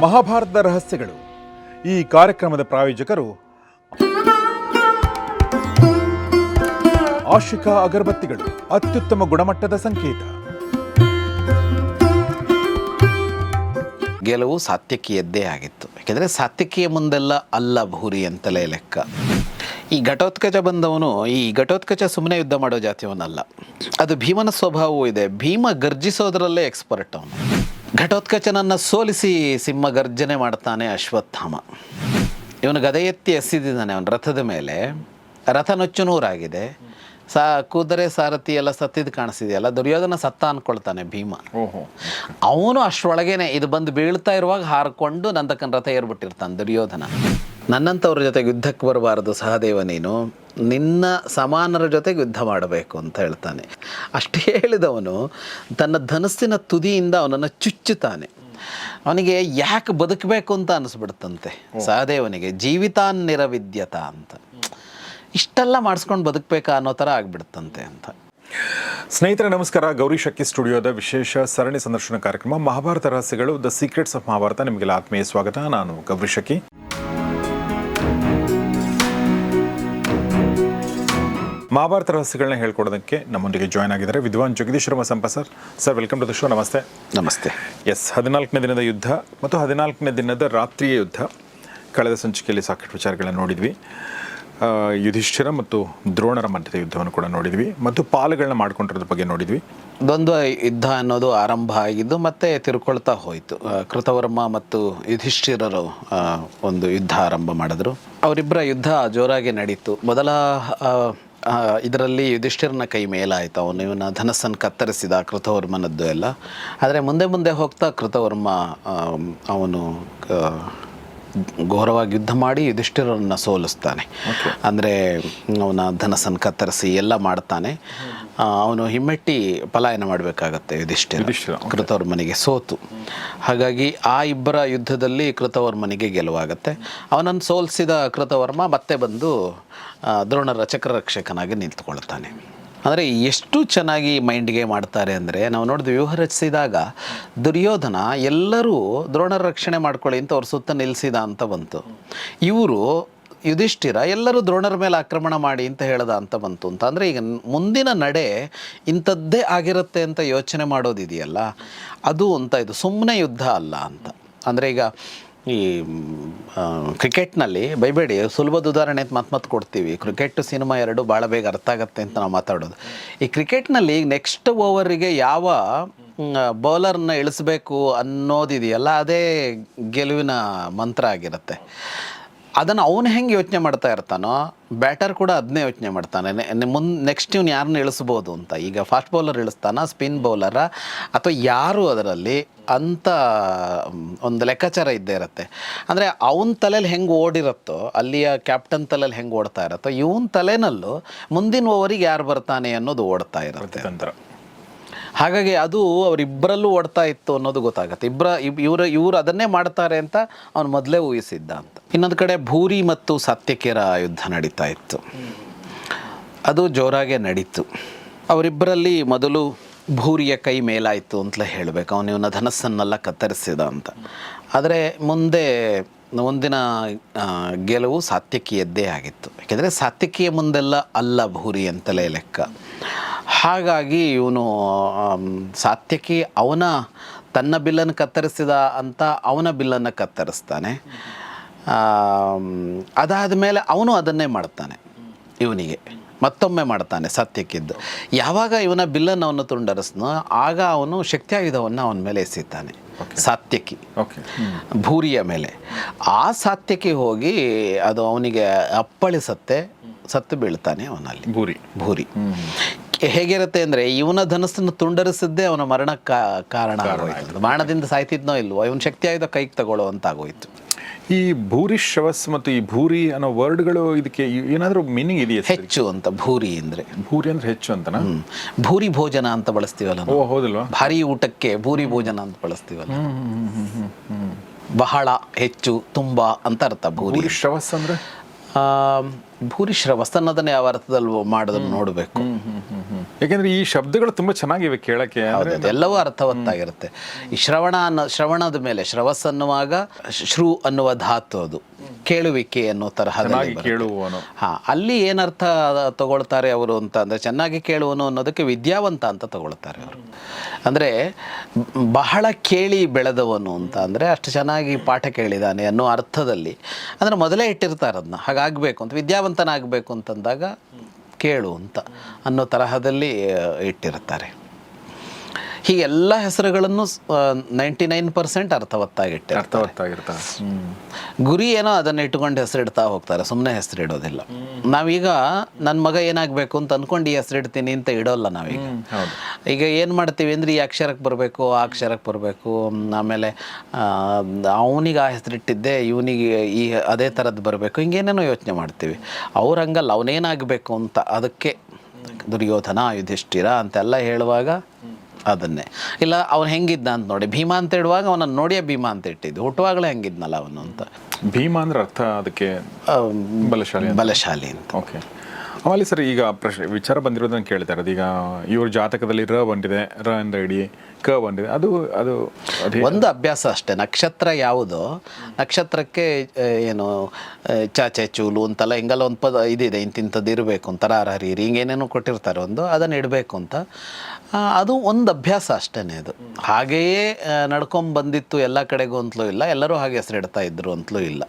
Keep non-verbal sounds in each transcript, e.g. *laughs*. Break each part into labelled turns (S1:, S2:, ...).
S1: ಮಹಾಭಾರತದ ರಹಸ್ಯಗಳು. ಈ ಕಾರ್ಯಕ್ರಮದ ಪ್ರಾಯೋಜಕರು ಆಶಿಕಾ ಅಗರಬತ್ತಿಗಳು, ಅತ್ಯುತ್ತಮ ಗುಣಮಟ್ಟದ ಸಂಕೇತ.
S2: ಗೆಲುವು ಸಾತ್ಯಕಿಯದ್ದೇ ಆಗಿತ್ತು. ಯಾಕೆಂದರೆ ಸಾತ್ಯಕಿಯ ಮುಂದೆಲ್ಲ ಅಲ್ಲ ಭೂರಿ ಅಂತಲೇ ಲೆಕ್ಕ. ಈ ಘಟೋತ್ಕಚ ಬಂದವನು, ಈ ಘಟೋತ್ಕಚ ಸುಮ್ಮನೆ ಯುದ್ಧ ಮಾಡೋ ಜಾತಿಯವನಲ್ಲ. ಅದು ಭೀಮನ ಸ್ವಭಾವವೂ ಇದೆ. ಭೀಮ ಗರ್ಜಿಸೋದರಲ್ಲೇ ಎಕ್ಸ್ಪರ್ಟ್ ಅವನು. ಘಟೋತ್ಕಚನನ್ನು ಸೋಲಿಸಿ ಸಿಂಹ ಗರ್ಜನೆ ಮಾಡ್ತಾನೆ ಅಶ್ವತ್ಥಾಮ. ಇವನು ಗದೆ ಎತ್ತಿ ಎಸೆದಿದ್ದಾನೆ ಅವನ ರಥದ ಮೇಲೆ. ರಥ ನುಚ್ಚು ನೂರಾಗಿದೆ. ಸಾ ಕುದುರೆ ಸಾರಥಿ ಎಲ್ಲ ಸತ್ತಿದ್ದು ಕಾಣಿಸಿದೆಯಲ್ಲ? ದುರ್ಯೋಧನ ಸತ್ತ ಅನ್ಕೊಳ್ತಾನೆ ಭೀಮ.
S1: ಓಹೋ.
S2: ಅವನು ಅಷ್ಟರೊಳಗೇನೆ ಇದು ಬಂದು ಬೀಳ್ತಾ ಇರುವಾಗ ಹಾರಿಕೊಂಡು ನಂದಕನ ರಥ ಏರ್ಬಿಟ್ಟಿರ್ತಾನೆ ದುರ್ಯೋಧನ. ನನ್ನಂಥವ್ರ ಜೊತೆ ಯುದ್ಧಕ್ಕೆ ಬರಬಾರದು ಸಹದೇವ ನೀನು. ನಿನ್ನ ಸಮಾನರ ಜೊತೆ ಯುದ್ಧ ಮಾಡಬೇಕು ಅಂತ ಹೇಳ್ತಾನೆ. ಅಷ್ಟು ಹೇಳಿದವನು ತನ್ನ ಧನಸ್ಸಿನ ತುದಿಯಿಂದ ಅವನನ್ನು ಚುಚ್ಚುತ್ತಾನೆ. ಅವನಿಗೆ ಯಾಕೆ ಬದುಕಬೇಕು ಅಂತ ಅನಿಸ್ಬಿಡ್ತಂತೆ ಸಹದೇವನಿಗೆ. ಜೀವಿತಾನ್ನಿರವಿದ್ಯತ ಅಂತ. ಇಷ್ಟೆಲ್ಲ ಮಾಡಿಸ್ಕೊಂಡು ಬದುಕಬೇಕಾ ಅನ್ನೋ ಥರ ಆಗ್ಬಿಡ್ತಂತೆ ಅಂತ.
S1: ಸ್ನೇಹಿತರೆ, ನಮಸ್ಕಾರ. ಗೌರಿ ಶಕ್ಕಿ ಸ್ಟುಡಿಯೋದ ವಿಶೇಷ ಸರಣಿ ಸಂದರ್ಶನ ಕಾರ್ಯಕ್ರಮ ಮಹಾಭಾರತ ರಹಸ್ಯಗಳು, ದ ಸೀಕ್ರೆಟ್ಸ್ ಆಫ್ ಮಹಾಭಾರತ. ನಿಮಗೆಲ್ಲ ಆತ್ಮೀಯ ಸ್ವಾಗತ. ನಾನು ಗೌರಿ ಶಕ್ಕಿ ಮಹಾಭಾರತ ರಹಸ್ಯಗಳನ್ನ ಹೇಳ್ಕೊಡೋದಕ್ಕೆ ನಮ್ಮೊಂದಿಗೆ ಜಾಯ್ನ್ ಆಗಿದ್ದಾರೆ Vidwan Jagadish Sharma ಸಂಪ sir sir welcome to the show ನಮಸ್ತೆ.
S2: ನಮಸ್ತೆ.
S1: ಎಸ್ ಹದಿನಾಲ್ಕನೇ ದಿನದ ಯುದ್ಧ ಮತ್ತು ಹದಿನಾಲ್ಕನೇ ದಿನದ ರಾತ್ರಿಯ ಯುದ್ಧ. ಕಳೆದ ಸಂಚಿಕೆಯಲ್ಲಿ ಸಾಕಷ್ಟು ವಿಚಾರಗಳನ್ನು ನೋಡಿದ್ವಿ. ಯುಧಿಷ್ಠಿರ ಮತ್ತು ದ್ರೋಣರ ಮಧ್ಯದ ಯುದ್ಧವನ್ನು ಕೂಡ ನೋಡಿದ್ವಿ ಮತ್ತು ಪಾಲುಗಳನ್ನ ಮಾಡ್ಕೊಂಡಿರೋದ್ರ ಬಗ್ಗೆ ನೋಡಿದ್ವಿ.
S2: ದ್ವಂದ್ವ ಯುದ್ಧ ಅನ್ನೋದು ಆರಂಭ ಆಗಿದ್ದು ಮತ್ತೆ ತಿರುಕೊಳ್ತಾ ಹೋಯಿತು. ಕೃತವರ್ಮ ಮತ್ತು ಯುಧಿಷ್ಠಿರರು ಒಂದು ಯುದ್ಧ ಆರಂಭ ಮಾಡಿದ್ರು. ಅವರಿಬ್ಬರ ಯುದ್ಧ ಜೋರಾಗಿ ನಡೀತು. ಮೊದಲ ಇದರಲ್ಲಿ ಯುಧಿಷ್ಠಿರನ ಕೈ ಮೇಲಾಯಿತು. ಅವನು ಇವನ ಧನಸ್ಸನ್ನು ಕತ್ತರಿಸಿದ ಕೃತವರ್ಮನದ್ದು ಎಲ್ಲ. ಆದರೆ ಮುಂದೆ ಮುಂದೆ ಹೋಗ್ತಾ ಕೃತವರ್ಮ ಅವನು ಘೋರವಾಗಿ ಯುದ್ಧ ಮಾಡಿ ಯುಧಿಷ್ಠಿರನ್ನ ಸೋಲಿಸ್ತಾನೆ. ಅಂದರೆ ಅವನ ಧನಸ್ಸನ್ನು ಕತ್ತರಿಸಿ ಎಲ್ಲ ಮಾಡ್ತಾನೆ. ಅವನು ಹಿಮ್ಮೆಟ್ಟಿ ಪಲಾಯನ ಮಾಡಬೇಕಾಗತ್ತೆ ಯುಧಿಷ್ಠಿರ. ಕೃತವರ್ಮನಿಗೆ ಸೋತು. ಹಾಗಾಗಿ ಆ ಇಬ್ಬರ ಯುದ್ಧದಲ್ಲಿ ಕೃತವರ್ಮನಿಗೆ ಗೆಲುವಾಗತ್ತೆ. ಅವನನ್ನು ಸೋಲಿಸಿದ ಕೃತವರ್ಮ ಮತ್ತೆ ಬಂದು ದ್ರೋಣರ ಚಕ್ರರಕ್ಷಕನಾಗಿ ನಿಂತ್ಕೊಳ್ತಾನೆ ಅಂದರೆ ಎಷ್ಟು ಚೆನ್ನಾಗಿ ಮೈಂಡ್ಗೆ ಮಾಡ್ತಾರೆ ಅಂದರೆ ನಾವು ನೋಡಿದ್ವಿ ವ್ಯೂಹ ರಚಿಸಿದಾಗ ದುರ್ಯೋಧನ ಎಲ್ಲರೂ ದ್ರೋಣರ ರಕ್ಷಣೆ ಮಾಡ್ಕೊಳ್ಳಿ ಅಂತ ಅವ್ರ ಸುತ್ತ ನಿಲ್ಲಿಸಿದ ಅಂತ ಬಂತು. ಇವರು ಯುಧಿಷ್ಠಿರ, ಎಲ್ಲರೂ ದ್ರೋಣರ ಮೇಲೆ ಆಕ್ರಮಣ ಮಾಡಿ ಅಂತ ಹೇಳದ ಅಂತ ಬಂತು ಅಂತ. ಅಂದರೆ ಈಗ ಮುಂದಿನ ನಡೆ ಇಂಥದ್ದೇ ಆಗಿರುತ್ತೆ ಅಂತ ಯೋಚನೆ ಮಾಡೋದಿದೆಯಲ್ಲ, ಅದು ಅಂತ ಇದು ಸುಮ್ಮನೆ ಯುದ್ಧ ಅಲ್ಲ ಅಂತ. ಅಂದರೆ ಈಗ ಈ ಕ್ರಿಕೆಟ್ನಲ್ಲಿ ಬೈಬೇಡಿ ಸುಲಭದ ಉದಾಹರಣೆ ಅಂತ ಮತ್ತೆ ಮತ್ತೆ ಕೊಡ್ತೀವಿ. ಕ್ರಿಕೆಟ್ ಸಿನಿಮಾ ಎರಡು ಭಾಳ ಬೇಗ ಅರ್ಥ ಆಗತ್ತೆ ಅಂತ ನಾವು ಮಾತಾಡೋದು. ಈ ಕ್ರಿಕೆಟ್ನಲ್ಲಿ ನೆಕ್ಸ್ಟ್ ಓವರಿಗೆ ಯಾವ ಬೌಲರ್ನ ಇಳಿಸ್ಬೇಕು ಅನ್ನೋದಿದೆಯಲ್ಲ, ಅದೇ ಗೆಲುವಿನ ಮಂತ್ರ ಆಗಿರುತ್ತೆ. ಅದನ್ನು ಅವನು ಹೆಂಗೆ ಯೋಚನೆ ಮಾಡ್ತಾ ಇರ್ತಾನೋ ಬ್ಯಾಟರ್ ಕೂಡ ಅದನ್ನೇ ಯೋಚನೆ ಮಾಡ್ತಾನೆ. ಮುಂದೆ ನೆಕ್ಸ್ಟ್ ಇವ್ನು ಯಾರನ್ನ ಇಳಿಸ್ಬೋದು ಅಂತ. ಈಗ ಫಾಸ್ಟ್ ಬೌಲರ್ ಇಳಿಸ್ತಾನ ಸ್ಪಿನ್ ಬೌಲರ ಅಥವಾ ಯಾರು ಅದರಲ್ಲಿ ಅಂತ ಒಂದು ಲೆಕ್ಕಾಚಾರ ಇದ್ದೇ ಇರುತ್ತೆ. ಅಂದರೆ ಅವನ ತಲೆಯಲ್ಲಿ ಹೆಂಗೆ ಓಡಿರುತ್ತೋ, ಅಲ್ಲಿಯ ಕ್ಯಾಪ್ಟನ್ ತಲೆಯಲ್ಲಿ ಹೆಂಗೆ ಓಡ್ತಾ ಇರುತ್ತೋ, ಇವನ ತಲೆನಲ್ಲೂ ಮುಂದಿನ ಓವರಿಗೆ ಯಾರು ಬರ್ತಾನೆ ಅನ್ನೋದು ಓಡ್ತಾ ಇರುತ್ತೆ. ಹಾಗಾಗಿ ಅದು ಅವರಿಬ್ಬರಲ್ಲೂ ಓಡ್ತಾ ಇತ್ತು ಅನ್ನೋದು ಗೊತ್ತಾಗುತ್ತೆ. ಇಬ್ಬರ ಇವರು ಇವರು ಅದನ್ನೇ ಮಾಡ್ತಾರೆ ಅಂತ ಅವನು ಮೊದಲೇ ಊಹಿಸಿದ್ದ ಅಂತ. ಇನ್ನೊಂದು ಕಡೆ ಭೂರಿ ಮತ್ತು ಸತ್ಯಕೇರ ಯುದ್ಧ ನಡೀತಾ ಇತ್ತು. ಅದು ಜೋರಾಗೆ ನಡೀತು. ಅವರಿಬ್ಬರಲ್ಲಿ ಮೊದಲು ಭೂರಿಯ ಕೈ ಮೇಲಾಯಿತು ಅಂತಲೇ ಹೇಳಬೇಕು. ಅವನು ಇವನ ಧನಸ್ಸನ್ನೆಲ್ಲ ಕತ್ತರಿಸಿದ ಅಂತ. ಆದರೆ ಮುಂದೆ ಒಂದಿನ ಗೆಲುವು ಸಾತ್ಯಕಿಯದ್ದೇ ಆಗಿತ್ತು. ಯಾಕೆಂದರೆ ಸಾತ್ಯಕಿಯ ಮುಂದೆಲ್ಲ ಅಲ್ಲ ಭೂರಿ ಅಂತಲೇ ಲೆಕ್ಕ. ಹಾಗಾಗಿ ಇವನು ಸಾತ್ಯಕಿ ಅವನ ತನ್ನ ಬಿಲ್ಲನ್ನು ಕತ್ತರಿಸಿದ ಅಂತ ಅವನ ಬಿಲ್ಲನ್ನು ಕತ್ತರಿಸ್ತಾನೆ. ಅದಾದ ಮೇಲೆ ಅವನು ಅದನ್ನೇ ಮಾಡ್ತಾನೆ ಇವನಿಗೆ. ಮತ್ತೊಮ್ಮೆ ಮಾಡ್ತಾನೆ ಸತ್ಯಕ್ಕಿದ್ದು ಯಾವಾಗ ಇವನ ಬಿಲ್ಲನ್ನು ಅವನು ತುಂಡರಿಸ್ನೋ ಆಗ ಅವನು ಶಕ್ತಿಯಾಯುಧವನ್ನು ಅವನ ಮೇಲೆ ಎಸೆಯುತ್ತಾನೆ. ಸಾತ್ಯಕಿ.
S1: ಓಕೆ
S2: ಭೂರಿಯ ಮೇಲೆ. ಆ ಸಾತ್ಯಕ್ಕೆ ಹೋಗಿ ಅದು ಅವನಿಗೆ ಅಪ್ಪಳಿಸತ್ತೆ ಸತ್ತು ಬೀಳ್ತಾನೆ ಅವನಲ್ಲಿ.
S1: ಭೂರಿ.
S2: ಭೂರಿ. ಹೇಗಿರುತ್ತೆ ಅಂದರೆ ಇವನ ಧನಸ್ಸನ್ನು ತುಂಡರಿಸಿದ್ದೇ ಅವನ ಮರಣಕ್ಕೆ ಕಾರಣ ಆಗೋಯ್ತು. ಬಾಣದಿಂದ ಸಾಯ್ತಿದ್ನೋ ಇಲ್ವೋ ಇವನ ಶಕ್ತಿ ಆಯ್ದ ಕೈಗೆ ಆಗೋಯ್ತು
S1: ಈ ಭೂರಿ ಶವಸ್ ಮತ್ತು ಈ ಭೂರಿ ಅನ್ನೋ ವರ್ಡ್ಗಳು ಇದಕ್ಕೆ ಏನಾದರೂ ಮೀನಿಂಗ್ ಇದೆಯಾ
S2: ಹೆಚ್ಚು ಅಂತ ಭೂರಿ ಅಂದರೆ.
S1: ಭೂರಿ ಅಂದ್ರೆ ಹೆಚ್ಚು ಅಂತನಾ?
S2: ಭೂರಿ ಭೋಜನ ಅಂತ ಬಳಸ್ತೀವಲ್ಲ
S1: ಓ. ಹೌದಲ್ವಾ?
S2: ಭಾರಿ ಊಟಕ್ಕೆ ಭೂರಿ ಭೋಜನ ಅಂತ ಬಳಸ್ತೀವಲ್ಲ? ಬಹಳ ಹೆಚ್ಚು ತುಂಬ ಅಂತ ಅರ್ಥ ಭೂರಿ
S1: ಶ್ರವಸ್ ಶವಸ್ ಅಂದ್ರೆ?
S2: ಆ, ಭೂರಿ ಶ್ರವಸ್ ಅನ್ನೋದನ್ನ ಯಾವ ಅರ್ಥದಲ್ಲಿ ಮಾಡೋದನ್ನು ನೋಡಬೇಕು.
S1: ಯಾಕೆಂದ್ರೆ ಈ ಶಬ್ದಗಳು ತುಂಬಾ ಚೆನ್ನಾಗಿವೆ ಕೇಳಕ್ಕೆ
S2: ಹೌದು ಎಲ್ಲವೂ ಅರ್ಥವತ್ತಾಗಿರುತ್ತೆ. ಈ ಶ್ರವಣ ಅನ್ನೋ ಶ್ರವಣದ ಮೇಲೆ ಶ್ರವಸ್ ಅನ್ನುವಾಗ ಶ್ರೂ ಅನ್ನುವ ಧಾತು ಅದು. ಕೇಳುವಿಕೆ ಅನ್ನೋ ತರಹದ
S1: ಕೇಳುವನು
S2: ಹಾ ಅಲ್ಲಿ ಏನರ್ಥ ತಗೊಳ್ತಾರೆ ಅವರು ಅಂತ ಅಂದರೆ ಚೆನ್ನಾಗಿ ಕೇಳುವನು ಅನ್ನೋದಕ್ಕೆ ವಿದ್ಯಾವಂತ ಅಂತ ತಗೊಳ್ತಾರೆ ಅವರು. ಅಂದರೆ ಬಹಳ ಕೇಳಿ ಬೆಳೆದವನು ಅಂತ ಅಂದ್ರೆ ಅಷ್ಟು ಚೆನ್ನಾಗಿ ಪಾಠ ಕೇಳಿದಾನೆ ಅನ್ನೋ ಅರ್ಥದಲ್ಲಿ. ಅಂದರೆ ಮೊದಲೇ ಇಟ್ಟಿರ್ತಾರೆ ಅದನ್ನ ಹಾಗಾಗಬೇಕು ಅಂತ ವಿದ್ಯಾವಂತನಾಗಬೇಕು ಅಂತಂದಾಗ ಕೇಳು ಅಂತ ಅನ್ನೋ ತರಹದಲ್ಲಿ ಇಟ್ಟಿರುತ್ತಾರೆ. ಹೀಗೆ ಎಲ್ಲ ಹೆಸರುಗಳನ್ನು ನೈಂಟಿ ನೈನ್ ಪರ್ಸೆಂಟ್
S1: ಅರ್ಥವತ್ತಾಗಿಟ್ಟೆ ಅರ್ಥವತ್ತಾಗಿರ್ತಾರೆ.
S2: ಗುರಿ ಏನೋ ಅದನ್ನ ಇಟ್ಕೊಂಡು ಹೆಸರಿಡ್ತಾ ಹೋಗ್ತಾರೆ ಸುಮ್ಮನೆ ಹೆಸರಿಡೋದಿಲ್ಲ. ನಾವೀಗ ನನ್ನ ಮಗ ಏನಾಗಬೇಕು ಅಂತ ಅಂದ್ಕೊಂಡು ಈ ಹೆಸರಿಡ್ತೀನಿ ಅಂತ ಇಡೋಲ್ಲ ನಾವೀಗ.
S1: ಹೌದು.
S2: ಈಗ ಏನು ಮಾಡ್ತೀವಿ ಅಂದರೆ ಈ ಅಕ್ಷರಕ್ಕೆ ಬರಬೇಕು ಆ ಅಕ್ಷರಕ್ಕೆ ಬರಬೇಕು ಆಮೇಲೆ ಅವನಿಗೆ ಆ ಹೆಸರಿಟ್ಟಿದ್ದೆ ಇವನಿಗೆ ಈ ಅದೇ ಥರದ್ದು ಬರಬೇಕು ಹಿಂಗೇನೇನೋ ಯೋಚನೆ ಮಾಡ್ತೀವಿ. ಅವ್ರ ಹಂಗಲ್ಲ ಅವನೇನಾಗಬೇಕು ಅಂತ ಅದಕ್ಕೆ ದುರ್ಯೋಧನ ಯುಧಿಷ್ಠಿರ ಅಂತೆಲ್ಲ ಹೇಳುವಾಗ ಅದನ್ನೇ. ಇಲ್ಲ ಅವ್ನು ಹೆಂಗಿದ್ದ ಅಂತ ನೋಡಿ. ಭೀಮಾ ಅಂತ ಇಡುವಾಗ ಅವನನ್ನು ನೋಡಿಯೇ ಭೀಮಾ ಅಂತ ಇಟ್ಟಿದ್ದು. ಹುಟ್ಟುವಾಗಲೇ ಹೆಂಗಿದ್ನಲ್ಲ ಅವನು ಅಂತ.
S1: ಭೀಮ ಅಂದ್ರೆ ಅರ್ಥ ಅದಕ್ಕೆ ಬಲಶಾಲಿ
S2: ಬಲಶಾಲಿ ಅಂತ.
S1: ಓಕೆ. ಆಮೇಲೆ ಸರ್ ಈಗ ಪ್ರಶ್ನೆ ವಿಚಾರ ಬಂದಿರೋದನ್ನ ಕೇಳ್ತಾರೆ ಅದೀಗ ಈಗ ಇವ್ರ ಜಾತಕದಲ್ಲಿ ರ ಬಂದಿದೆ ರ ಅಂದ್ರೆ ಇಡಿ ಕ ಬಂದಿದೆ ಅದು ಅದು
S2: ಒಂದು ಅಭ್ಯಾಸ ಅಷ್ಟೇ. ನಕ್ಷತ್ರ ಯಾವುದೋ? ನಕ್ಷತ್ರಕ್ಕೆ ಏನು ಚಾಚೆ ಚೂಲು ಅಂತೆಲ್ಲ ಹಿಂಗೆಲ್ಲ ಒಂದು ಪದ ಇದಿದೆ. ಇಂತಿಂಥದ್ದು ಇರಬೇಕು ಅಂತ. ಹರೀರಿ ಹಿಂಗೇನೇನೋ ಕೊಟ್ಟಿರ್ತಾರೆ ಒಂದು. ಅದನ್ನು ಇಡಬೇಕು ಅಂತ. ಅದು ಒಂದು ಅಭ್ಯಾಸ ಅಷ್ಟೇ ಅದು. ಹಾಗೆಯೇ ನಡ್ಕೊಂಡು ಬಂದಿತ್ತು ಎಲ್ಲ ಕಡೆಗೂ ಅಂತಲೂ ಇಲ್ಲ ಎಲ್ಲರೂ ಹಾಗೆ ಹೆಸರಿಡ್ತಾ ಇದ್ರು ಅಂತಲೂ ಇಲ್ಲ.